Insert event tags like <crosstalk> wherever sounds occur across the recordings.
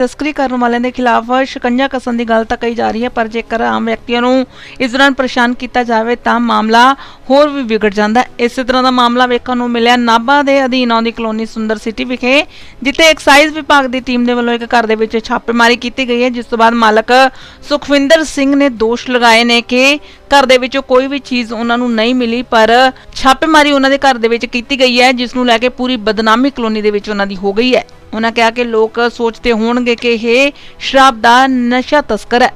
ਤਸਕਰੀ ਕਰਨ ਵਾਲਿਆਂ ਦੇ ਖਿਲਾਫ ਸ਼ਿਕੰਜਾ ਕਸਣ ਦੀ ਗੱਲ ਤਾਂ ਕਹੀ ਜਾ ਰਹੀ ਹੈ, ਪਰ ਜੇਕਰ ਆਮ ਵਿਅਕਤੀਆਂ ਨੂੰ ਇਸ ਦੌਰਾਨ ਪਰੇਸ਼ਾਨ ਕੀਤਾ ਜਾਵੇ ਤਾਂ ਮਾਮਲਾ ਹੋਰ ਵੀ ਵਿਗੜ ਜਾਂਦਾ ਇਸੇ ਤਰ੍ਹਾਂ ਦਾ ਮਾਮਲਾ ਵੇਖਣ ਨੂੰ ਮਿਲਿਆ ਨਾਭਾ ਦੇ ਅਧੀਨ ਆਉਂਦੀ ਕਲੋਨੀ ਸੁੰਦਰ ਸਿਟੀ ਵਿਖੇ, ਜਿੱਥੇ ਐਕਸਾਈਜ਼ ਵਿਭਾਗ ਦੀ ਟੀਮ ਦੇ ਵੱਲੋਂ ਇੱਕ ਘਰ ਦੇ ਵਿੱਚ ਛਾਪੇਮਾਰੀ ਕੀਤੀ ਗਈ ਹੈ, ਜਿਸ ਤੋਂ ਬਾਅਦ ਮਾਲਕ ਸੁਖਵਿੰਦਰ ਸਿੰਘ ਨੇ ਦੋਸ਼ ਲਗਾਏ ਨੇ ਕਿ ਘਰ ਦੇ ਵਿੱਚੋਂ ਕੋਈ ਵੀ ਚੀਜ਼ ਉਹਨਾਂ ਨੂੰ ਨਹੀਂ ਮਿਲੀ, ਪਰ ਛਾਪੇਮਾਰੀ ਉਹਨਾਂ ਦੇ ਘਰ ਦੇ ਵਿੱਚ ਕੀਤੀ ਗਈ ਹੈ, ਜਿਸ ਨੂੰ ਲੈ ਕੇ ਪੂਰੀ ਬਦਨਾਮੀ ਕਲੋਨੀ ਦੇ ਵਿੱਚ ਉਹਨਾਂ ਦੀ ਹੋ ਗਈ ਹੈ। ਉਹਨਾਂ ਕਿਹਾ ਕਿ ਲੋਕ ਸੋਚਦੇ ਹੋਣਗੇ ਕਿ ਇਹ ਸ਼ਰਾਬ ਦਾ ਨਸ਼ਾ ਤਸਕਰ ਹੈ।